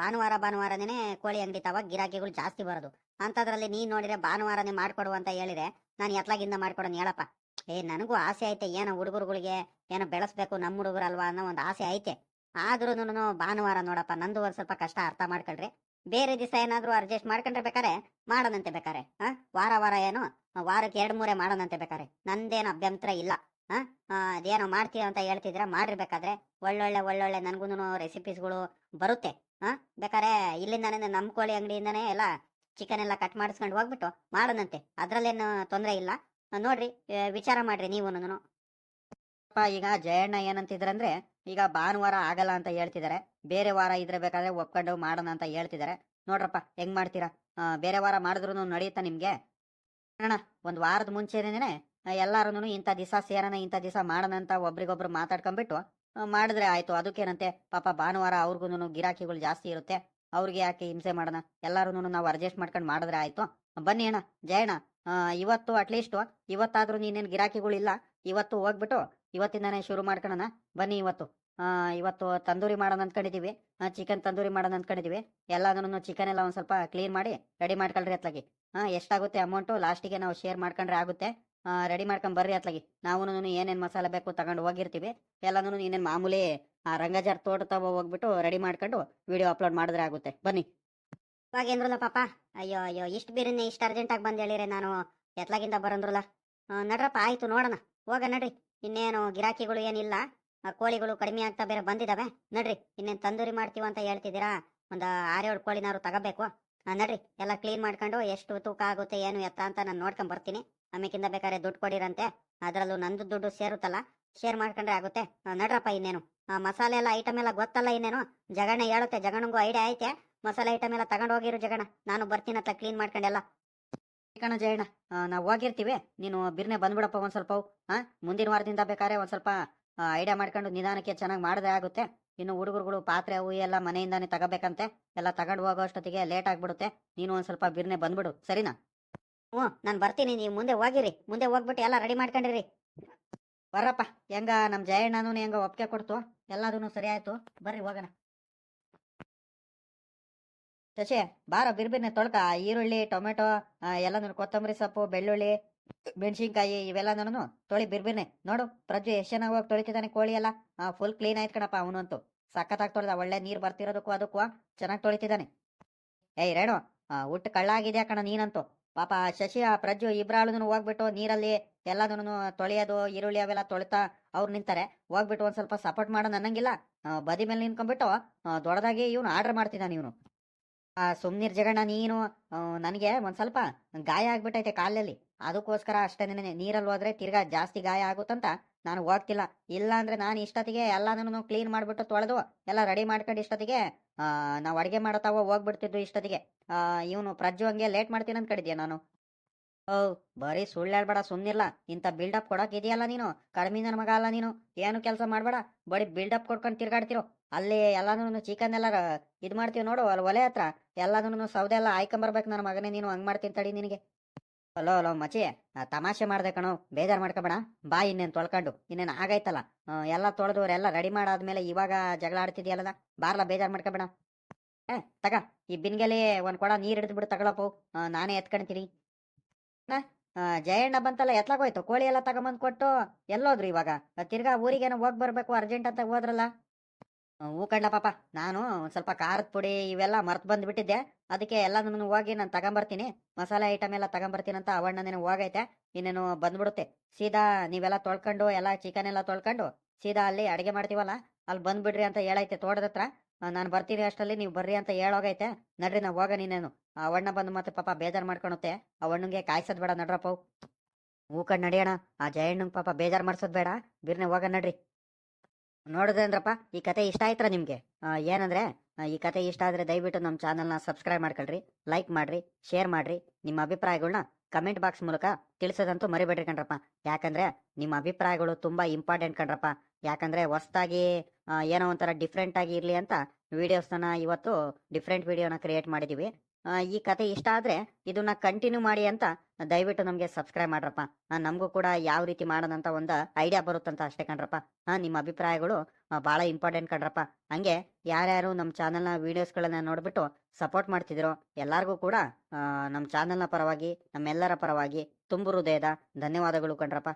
B: ಭಾನುವಾರ ಭಾನುವಾರನೇ ಕೋಳಿ ಅಂಗಡಿ ತವಾಗ ಗಿರಾಕಿಗಳು ಜಾಸ್ತಿ ಬರೋದು. ಅಂತದ್ರಲ್ಲಿ ನೀನ್ ನೋಡಿದ್ರೆ ಭಾನುವಾರನೇ ಮಾಡ್ಕೊಡು ಅಂತ ಹೇಳಿದ್ರೆ ನಾನು ಎತ್ಲಾಗಿಂದ ಮಾಡ್ಕೊಡೋನ್ ಹೇಳಪ್ಪ. ಏ, ನನಗೂ ಆಸೆ ಐತೆ. ಏನೋ ಹುಡುಗರುಗಳಿಗೆ ಏನೋ ಬೆಳೆಸ್ಬೇಕು ನಮ್ಮ ಹುಡುಗರಲ್ವಾ ಅನ್ನೋ ಒಂದು ಆಸೆ ಐತೆ. ಆದ್ರೂ ಭಾನುವಾರ ನೋಡಪ್ಪ, ನಂದು ಒಂದ್ ಸ್ವಲ್ಪ ಕಷ್ಟ ಅರ್ಥ ಮಾಡ್ಕೊಳ್ರಿ. ಬೇರೆ ದಿವಸ ಏನಾದ್ರೂ ಅಡ್ಜಸ್ಟ್ ಮಾಡ್ಕೊಂಡ್ರೆ ಬೇಕಾರೆ ಮಾಡೋಣಂತೆ ಬೇಕಾರೆ ಹಾ? ವಾರ ವಾರ ಏನು ವಾರಕ್ಕೆ ಎರಡು ಮೂರೇ ಮಾಡೋಣಂತೆ ಬೇಕಾರೆ ನಂದೇನು ಅಭ್ಯಂತರ ಇಲ್ಲ ಹಾ? ಅದೇನೋ ಮಾಡ್ತೀವಿ ಅಂತ ಹೇಳ್ತಿದ್ರ ಮಾಡಿರ್ಬೇಕಾದ್ರೆ ಒಳ್ಳೊಳ್ಳೆ ಒಳ್ಳೊಳ್ಳೆ ನನಗೂ ರೆಸಿಪೀಸ್ಗಳು ಬರುತ್ತೆ ಹಾ? ಬೇಕಾರೆ ಇಲ್ಲಿಂದಾನೇ ನಮ್ಮ ಕೋಳಿ ಅಂಗಡಿಯಿಂದನೇ ಎಲ್ಲ ಚಿಕನ್ ಎಲ್ಲ ಕಟ್ ಮಾಡಿಸ್ಕೊಂಡು ಹೋಗ್ಬಿಟ್ಟು ಮಾಡೋಣಂತೆ. ಅದ್ರಲ್ಲೇನು ತೊಂದರೆ ಇಲ್ಲ. ಆ, ನೋಡ್ರಿ ಆ, ವಿಚಾರ ಮಾಡ್ರಿ ನೀವು
A: ಅಪ್ಪ ಈಗ ಜಯಣ್ಣ ಏನಂತಿದ್ರಂದ್ರೆ ಈಗ ಭಾನುವಾರ ಆಗಲ್ಲ ಅಂತ ಹೇಳ್ತಿದ್ದಾರೆ ಬೇರೆ ವಾರ ಇದ್ರೆ ಬೇಕಾದ್ರೆ ಒಪ್ಕೊಂಡು ಮಾಡೋಣ ಅಂತ ಹೇಳ್ತಿದ್ದಾರೆ ನೋಡ್ರಪ್ಪ, ಹೆಂಗ್ ಮಾಡ್ತೀರಾ? ಬೇರೆ ವಾರ ಮಾಡಿದ್ರು ನಡೆಯುತ್ತಾ ನಿಮ್ಗೆ? ಅಣ್ಣ, ಒಂದ್ ವಾರದ ಮುಂಚೆನೇನೆ ಎಲ್ಲಾರು ಇಂಥ ದಿವಸ ಸೇರೋಣ, ಇಂಥ ದಿವಸ ಮಾಡೋಣ ಅಂತ ಒಬ್ರಿಗೊಬ್ರು ಮಾತಾಡ್ಕೊಂಡ್ಬಿಟ್ಟು ಮಾಡಿದ್ರೆ ಆಯ್ತು. ಅದಕ್ಕೇನಂತೆ, ಪಾಪ ಭಾನುವಾರ ಅವ್ರಿಗೂ ಗಿರಾಕಿಗಳು ಜಾಸ್ತಿ ಇರುತ್ತೆ. ಅವ್ರಿಗೆ ಯಾಕೆ ಹಿಂಸೆ ಮಾಡೋಣ? ಎಲ್ಲಾರು ನಾವು ಅಡ್ಜಸ್ಟ್ ಮಾಡ್ಕೊಂಡು ಮಾಡಿದ್ರೆ ಆಯ್ತು. ಬನ್ನಿ ಅಣ್ಣ, ಜಯಣ್ಣ ಇವತ್ತು ಅಟ್ಲೀಸ್ಟ್ ಇವತ್ತಾದ್ರೂ ನೀನೇನು ಗಿರಾಕಿಗಳಿಲ್ಲ, ಇವತ್ತು ಹೋಗ್ಬಿಟ್ಟು ಇವತ್ತಿಂದಾನೇ ಶುರು ಮಾಡ್ಕೊಳ್ಳೋಣ ಬನ್ನಿ ಇವತ್ತು. ಆ, ಇವತ್ತು ತಂದೂರಿ ಮಾಡೋಣ ಅಂದ್ಕೊಂಡಿದ್ದೀವಿ ಚಿಕನ್ ತಂದೂರಿ ಮಾಡೋಣ ಅಂದ್ಕೊಂಡಿದ್ದೀವಿ ಎಲ್ಲಾದ್ರೂ ಚಿಕನ್ ಎಲ್ಲ ಒಂದು ಸ್ವಲ್ಪ ಕ್ಲೀನ್ ಮಾಡಿ ರೆಡಿ ಮಾಡ್ಕೊಳ್ರಿ ಅತ್ಲಾಗಿ. ಹಾ ಎಷ್ಟಾಗುತ್ತೆ ಅಮೌಂಟು ಲಾಸ್ಟಿಗೆ ನಾವು ಶೇರ್ ಮಾಡ್ಕೊಂಡ್ರೆ ಆಗುತ್ತೆ. ರೆಡಿ ಮಾಡ್ಕೊಂಡ್ ಬರ್ರಿ ಅತ್ಲಾಗಿ. ನಾವು ಏನೇನು ಮಸಾಲೆ ಬೇಕು ತಗೊಂಡು ಹೋಗಿರ್ತೀವಿ. ಎಲ್ಲಾನು ಏನೇನು ಮಾಮೂಲಿ ರಂಗಜಾರ್ ತೋಟ ತಗೋ ಹೋಗ್ಬಿಟ್ಟು ರೆಡಿ ಮಾಡ್ಕೊಂಡು ವಿಡಿಯೋ ಅಪ್ಲೋಡ್ ಮಾಡಿದ್ರೆ ಆಗುತ್ತೆ. ಬನ್ನಿ.
B: ಇವಾಗ ಏನ್ರಲ್ಲ ಪಾಪ. ಅಯ್ಯೋ ಅಯ್ಯೋ ಇಷ್ಟು ಬೇರೆನೆ ಇಷ್ಟು ಅರ್ಜೆಂಟಾಗಿ ಬಂದು ಹೇಳಿರಿ ನಾನು. ಎತ್ಲಾಗಿಂದ ಬರಂದ್ರಲ್ಲ. ನಡ್ರಪ್ಪ ಆಯ್ತು ನೋಡೋಣ. ಹೋಗ ನಡ್ರಿ. ಇನ್ನೇನು ಗಿರಾಕಿಗಳು ಏನಿಲ್ಲ. ಕೋಳಿಗಳು ಕಡಿಮೆ ಆಗ್ತಾ ಬೇರೆ ಬಂದಿದಾವೆ. ನಡ್ರಿ, ಇನ್ನೇನು ತಂದೂರಿ ಮಾಡ್ತೀವಿ ಅಂತ ಹೇಳ್ತಿದ್ದೀರಾ? ಒಂದು ಆರೇಳು ಕೋಳಿನಾರು ತಗೋಬೇಕು. ನಡ್ರಿ, ಎಲ್ಲ ಕ್ಲೀನ್ ಮಾಡ್ಕೊಂಡು ಎಷ್ಟು ತೂಕ ಆಗುತ್ತೆ, ಏನು ಎತ್ತ ಅಂತ ನಾನು ನೋಡ್ಕೊಂಡ್ ಬರ್ತೀನಿ. ಆಮೇಕಿಂದ ಬೇಕಾದ್ರೆ ದುಡ್ಡು ಕೊಡಿರಂತೆ. ಅದರಲ್ಲೂ ನಂದು ದುಡ್ಡು ಸೇರುತ್ತಲ್ಲ, ಶೇರ್ ಮಾಡ್ಕೊಂಡ್ರೆ ಆಗುತ್ತೆ. ನಡ್ರಪ್ಪ ಇನ್ನೇನು. ಮಸಾಲೆ ಎಲ್ಲ ಐಟಮ್ ಎಲ್ಲ ಗೊತ್ತಲ್ಲ ಇನ್ನೇನು? ಜಗಣ ಹೇಳುತ್ತೆ ಜಗಣಂಗೂ ಐಡಿಯಾ ಐತೆ. ಮಸಾಲೆ ಐಟಮ್ ಎಲ್ಲ ತಗೊಂಡು ಹೋಗಿರು ಜಗಣ ನಾನು ಬರ್ತೀನಿ ಅಂತ ಕ್ಲೀನ್ ಮಾಡ್ಕೊಂಡೆಲ್ಲ
A: ಕಣ ಜಯಣ್ಣ ನಾವು ಹೋಗಿರ್ತೀವಿ. ನೀನು ಬಿರ್ನೆ ಬಂದ್ಬಿಡಪ್ಪ ಒಂದ್ ಸ್ವಲ್ಪ ಹಾ ಮುಂದಿನ ವಾರದಿಂದ ಬೇಕಾದ್ರೆ ಒಂದ್ ಸ್ವಲ್ಪ ಐಡಿಯಾ ಮಾಡ್ಕೊಂಡು ನಿಧಾನಕ್ಕೆ ಚೆನ್ನಾಗಿ ಮಾಡಿದ್ರೆ ಆಗುತ್ತೆ. ಇನ್ನು ಹುಡುಗರುಗಳು ಪಾತ್ರೆ ಅವು ಎಲ್ಲ ಮನೆಯಿಂದಾನೇ ತಗೋಬೇಕಂತೆ. ಎಲ್ಲ ತಗೊಂಡು ಹೋಗೋ ಅಷ್ಟೊತ್ತಿಗೆ ಲೇಟ್ ಆಗ್ಬಿಡುತ್ತೆ. ನೀನು ಒಂದ್ ಸ್ವಲ್ಪ ಬಿರ್ನೆ ಬಂದ್ಬಿಡು. ಸರಿನಾ?
B: ಹ್ಞೂ, ನಾನು ಬರ್ತೀನಿ. ನೀವು ಮುಂದೆ ಹೋಗಿರಿ. ಮುಂದೆ ಹೋಗ್ಬಿಟ್ಟು ಎಲ್ಲ ರೆಡಿ ಮಾಡ್ಕೊಂಡಿರಿ.
A: ಬರ್ರಪ್ಪ. ಹೆಂಗ ನಮ್ಮ ಜಯಣ್ಣನೂ ಹೆಂಗ ಒಪ್ಪಿಗೆ ಕೊಡ್ತು? ಎಲ್ಲದೂ ಸರಿ ಆಯ್ತು. ಬರ್ರಿ, ಹೋಗೋಣ. ಶಶಿ, ಬಾರ ಬಿರ್ಬಿರ್ನೆ ತೊಳ್ಕ, ಈರುಳ್ಳಿ, ಟೊಮೆಟೊ ಎಲ್ಲ ಕೊತ್ತಂಬರಿ ಸೊಪ್ಪು, ಬೆಳ್ಳುಳ್ಳಿ, ಮೆಣಸಿನ್ಕಾಯಿ ಇವೆಲ್ಲನೂ ತೊಳಿ ಬಿರ್ಬಿರ್ನೆ. ನೋಡು ಪ್ರಜ್ಜು ಎಷ್ಟು ಚೆನ್ನಾಗಿ ಹೋಗಿ ತೊಳಿತಿದ್ದಾನೆ ಕೋಳಿ ಎಲ್ಲ. ಫುಲ್ ಕ್ಲೀನ್ ಆಯ್ತು ಕಣಪ್ಪ ಅವನಂತೂ. ಸಖತ್ತಾಗಿ ತೊಳೆದ, ಒಳ್ಳೆ ನೀರು ಬರ್ತಿರೋದಕ್ಕೂ ಅದಕ್ಕೂ ಚೆನ್ನಾಗಿ ತೊಳಿತಿದ್ದಾನೆ. ಏಯ್, ರೇಣು ಉಟ್ಟು ಕಳ್ಳ ಆಗಿದ್ಯಾ ಕಣ ನೀನಂತೂ. ಪಾಪ ಶಶಿ, ಆ ಪ್ರಜ್ಜು ಇಬ್ರಾಳು ಹೋಗ್ಬಿಟ್ಟು ನೀರಲ್ಲಿ ಎಲ್ಲದನ್ನು ತೊಳೆಯೋದು, ಈರುಳ್ಳಿ ಅವೆಲ್ಲ ತೊಳಿತಾ ಅವ್ರು ನಿಂತಾರೆ. ಹೋಗ್ಬಿಟ್ಟು ಒಂದು ಸ್ವಲ್ಪ ಸಪೋರ್ಟ್ ಮಾಡೋಣ ಅನ್ನಂಗಿಲ್ಲ ಬದಿ ಮೇಲೆ ನಿಂತ್ಕೊಂಡ್ಬಿಟ್ಟು ದೊಡ್ಡದಾಗಿ ಇವನು ಆರ್ಡರ್ ಮಾಡ್ತಿದ್ದಾನೆ ಇವನು. ಆ ಸುಮ್ನಿರ್ ಜಗಣ್ಣ, ನೀನು ನನಗೆ ಒಂದು ಸ್ವಲ್ಪ ಗಾಯ ಆಗ್ಬಿಟ್ಟೈತೆ ಕಾಲಲ್ಲಿ. ಅದಕ್ಕೋಸ್ಕರ ಅಷ್ಟೇ ನೀರಲ್ಲಿ ಹೋದ್ರೆ ತಿರ್ಗಾ ಜಾಸ್ತಿ ಗಾಯ ಆಗುತ್ತಂತ ನಾನು ಹೋಗ್ತಿಲ್ಲ. ಇಲ್ಲ ಅಂದ್ರೆ ನಾನು ಇಷ್ಟೊತ್ತಿಗೆ ಎಲ್ಲಾನು ಕ್ಲೀನ್ ಮಾಡ್ಬಿಟ್ಟು ತೊಳೆದು ಎಲ್ಲ ರೆಡಿ ಮಾಡ್ಕೊಂಡು ಇಷ್ಟೊತ್ತಿಗೆ ನಾವು ಅಡುಗೆ ಮಾಡತಾವ ಹೋಗ್ಬಿಡ್ತಿದ್ವು ಇಷ್ಟೊತ್ತಿಗೆ. ಇವನು ಪ್ರಜ್ಜು ಹಂಗೆ ಲೇಟ್ ಮಾಡ್ತೀನಿ ಅಂದ್ಕೊಂಡಿದ್ಯಾ ನಾನು? ಓ ಬರೀ ಸುಳ್ಳು ಹೇಳ್ಬೇಡ ಸುಮ್ಮನಿಲ್ಲ ಇಂಥ ಬಿಲ್ಡಪ್ ಕೊಡಕ್ ಇದೆಯಲ್ಲ ನೀನು? ಕಡಿಮೆ ನನ್ನ ಮಗ ಅಲ್ಲ ನೀನು? ಏನು ಕೆಲಸ ಮಾಡ್ಬೇಡ? ಬರೀ ಬಿಲ್ಡಪ್ ಕೊಡ್ಕೊಂಡು ತಿರ್ಗಾಡ್ತಿರೋ. ಅಲ್ಲಿ ಎಲ್ಲಾನು ಚಿಕನ್ ಎಲ್ಲ ಇದು ಮಾಡ್ತೀವಿ ನೋಡು ಅಲ್ಲಿ ಒಲೆ ಹತ್ರ. ಎಲ್ಲಾನು ಸೌದೆ ಎಲ್ಲ ಆಯ್ಕೊಂಬರ್ಬೇಕು ನನ್ನ ಮಗನೇ, ನೀನು ಹಂಗ್ ಮಾಡ್ತೀನಿ ತಡಿ ನಿನಗೆ. ಹಲೋ ಅಲೋ ಮಚಿ ತಮಾಷೆ ಮಾಡ್ದೆ ಕಣೋ, ಬೇಜಾರ್ ಮಾಡ್ಕೊಬೇಡ. ಬಾ ಇನ್ನೇನು ತೊಳ್ಕೊಂಡು. ಇನ್ನೇನು ಆಗೈತಲ್ಲ ಎಲ್ಲ ತೊಳೆದವ್ರು ಎಲ್ಲ ರೆಡಿ ಮಾಡಾದ್ಮೇಲೆ ಇವಾಗ ಜಗಳ ಆಡ್ತಿದ್ಯಲ್ಲದ? ಬಾರ್ಲ ಬೇಜಾರ್ ಮಾಡ್ಕೊಬೇಡ. ಏ, ತಗ, ಈ ಬಿನ್ಗೆಲಿ ಒಂದ್ ಕೊಡ ನೀರ್ ಹಿಡಿದು ಬಿಡು ತಗೊಳಪ್ಪು ನಾನೇ ಎತ್ಕೊಂತೀನಿ ಜಯಣ್ಣ ಬಂತಲ್ಲ, ಎತ್ಲಾಗೋಯ್ತು. ಕೋಳಿ ಎಲ್ಲ ತಗೊಂಬಂದ್ ಕೊಟ್ಟು ಎಲ್ಲೋದ್ರು ಇವಾಗ. ತಿರ್ಗಾ ಊರಿಗೇನೋ ಹೋಗ್ ಬರ್ಬೇಕು, ಅರ್ಜೆಂಟ್ ಅಂತ ಹೋದ್ರಲ್ಲ. ಊಕಂಡ ಪಾಪ. ನಾನು ಒಂದ್ ಸ್ವಲ್ಪ ಖಾರದ ಪುಡಿ ಇವೆಲ್ಲ ಮರ್ತು ಬಂದ್ಬಿಟ್ಟಿದ್ದೆ. ಅದಕ್ಕೆ ಎಲ್ಲದನ್ನು ಹೋಗಿ ನಾನು ತಗೊಂಬರ್ತೀನಿ. ಮಸಾಲೆ ಐಟಮ್ ಎಲ್ಲ ತಗೊಂಬರ್ತೀನಿ ಅಂತ ಅವಣ್ಣನೇನು ಹೋಗೈತೆ. ಇನ್ನೇನು ಬಂದ್ಬಿಡುತ್ತೆ. ಸೀದಾ ನೀವೆಲ್ಲ ತೊಳ್ಕೊಂಡು, ಎಲ್ಲ ಚಿಕನ್ ಎಲ್ಲ ತೊಳ್ಕೊಂಡು, ಸೀದಾ ಅಲ್ಲಿ ಅಡುಗೆ ಮಾಡ್ತೀವಲ್ಲ, ಅಲ್ಲಿ ಬಂದ್ಬಿಡ್ರಿ ಅಂತ ಹೇಳೈತೆ ತೋಟದ ಹತ್ರ. ನಾನು ಬರ್ತೀನಿ ಅಷ್ಟರಲ್ಲಿ ನೀವು ಬರ್ರಿ ಅಂತ ಹೇಳೋಗೈತೆ. ನಡ್ರಿ ನಾವು ಹೋಗ ನೀನೇನು ಆ ಅಣ್ಣ ಬಂದು ಮತ್ತೆ ಪಾಪ ಬೇಜಾರ್ ಮಾಡ್ಕೊಳುತ್ತೆ. ಅಣ್ಣಂಗೆ ಕಾಯ್ಸೋದ್ ಬೇಡ ನಡ್ರಪ್ಪ ಹೂ ನಡಿಯೋಣ ಆ ಜಯಣ್ಣಂಗೆ ಪಾಪ ಬೇಜಾರು ಮಾಡ್ಸೋದ್ ಬೇಡ. ಬಿರ್ನೆ ಹೋಗ ನಡ್ರಿ. ನೋಡಿದ್ರಂದ್ರಪ್ಪ ಈ ಕತೆ ಇಷ್ಟ ಆಯ್ತ್ರ ನಿಮಗೆ? ಆ, ಏನಂದ್ರೆ ಈ ಕತೆ ಇಷ್ಟ ಆದರೆ ದಯವಿಟ್ಟು ನಮ್ಮ ಚಾನಲ್ನ ಸಬ್ಸ್ಕ್ರೈಬ್ ಮಾಡ್ಕೊಳ್ರಿ ಲೈಕ್ ಮಾಡ್ರಿ ಶೇರ್ ಮಾಡ್ರಿ. ನಿಮ್ಮ ಅಭಿಪ್ರಾಯಗಳನ್ನ ಕಮೆಂಟ್ ಬಾಕ್ಸ್ ಮೂಲಕ ತಿಳಿಸೋದಂತೂ ಮರಿಬೇಡ್ರಿ ಕಣ್ರಪ್ಪ. ಯಾಕಂದ್ರೆ ನಿಮ್ಮ ಅಭಿಪ್ರಾಯಗಳು ತುಂಬಾ ಇಂಪಾರ್ಟೆಂಟ್ ಕಣ್ರಪ್ಪ. ಯಾಕಂದ್ರೆ ಹೊಸದಾಗಿ ಏನೋ ಒಂಥರ ಡಿಫ್ರೆಂಟ್ ಆಗಿ ಇರ್ಲಿ ಅಂತ ವಿಡಿಯೋಸ್ನ ಇವತ್ತು ಡಿಫ್ರೆಂಟ್ ವಿಡಿಯೋನ ಕ್ರಿಯೇಟ್ ಮಾಡಿದೀವಿ. ಈ ಕತೆ ಇಷ್ಟ ಆದ್ರೆ ಇದನ್ನ ಕಂಟಿನ್ಯೂ ಮಾಡಿ ಅಂತ ದಯವಿಟ್ಟು ನಮಗೆ ಸಬ್ಸ್ಕ್ರೈಬ್ ಮಾಡ್ರಪ್ಪ. ನಮಗೂ ಕೂಡ ಯಾವ ರೀತಿ ಮಾಡೋದಂತ ಒಂದು ಐಡಿಯಾ ಬರುತ್ತಂತ ಅಷ್ಟೇ ಕಣ್ರಪ್ಪ. ನಿಮ್ಮ ಅಭಿಪ್ರಾಯಗಳು ಬಹಳ ಇಂಪಾರ್ಟೆಂಟ್ ಕಣ್ರಪ್ಪ. ಹಂಗೆ ಯಾರ್ಯಾರು ನಮ್ಮ ಚಾನಲ್ನ ವಿಡಿಯೋಸ್ಗಳನ್ನ ನೋಡ್ಬಿಟ್ಟು ಸಪೋರ್ಟ್ ಮಾಡ್ತಿದ್ರು ಎಲ್ಲರಿಗೂ ಕೂಡ ನಮ್ಮ ಚಾನಲ್ನ ಪರವಾಗಿ, ನಮ್ಮೆಲ್ಲರ ಪರವಾಗಿ ತುಂಬು ಹೃದಯದ ಧನ್ಯವಾದಗಳು ಕಣ್ರಪ್ಪ.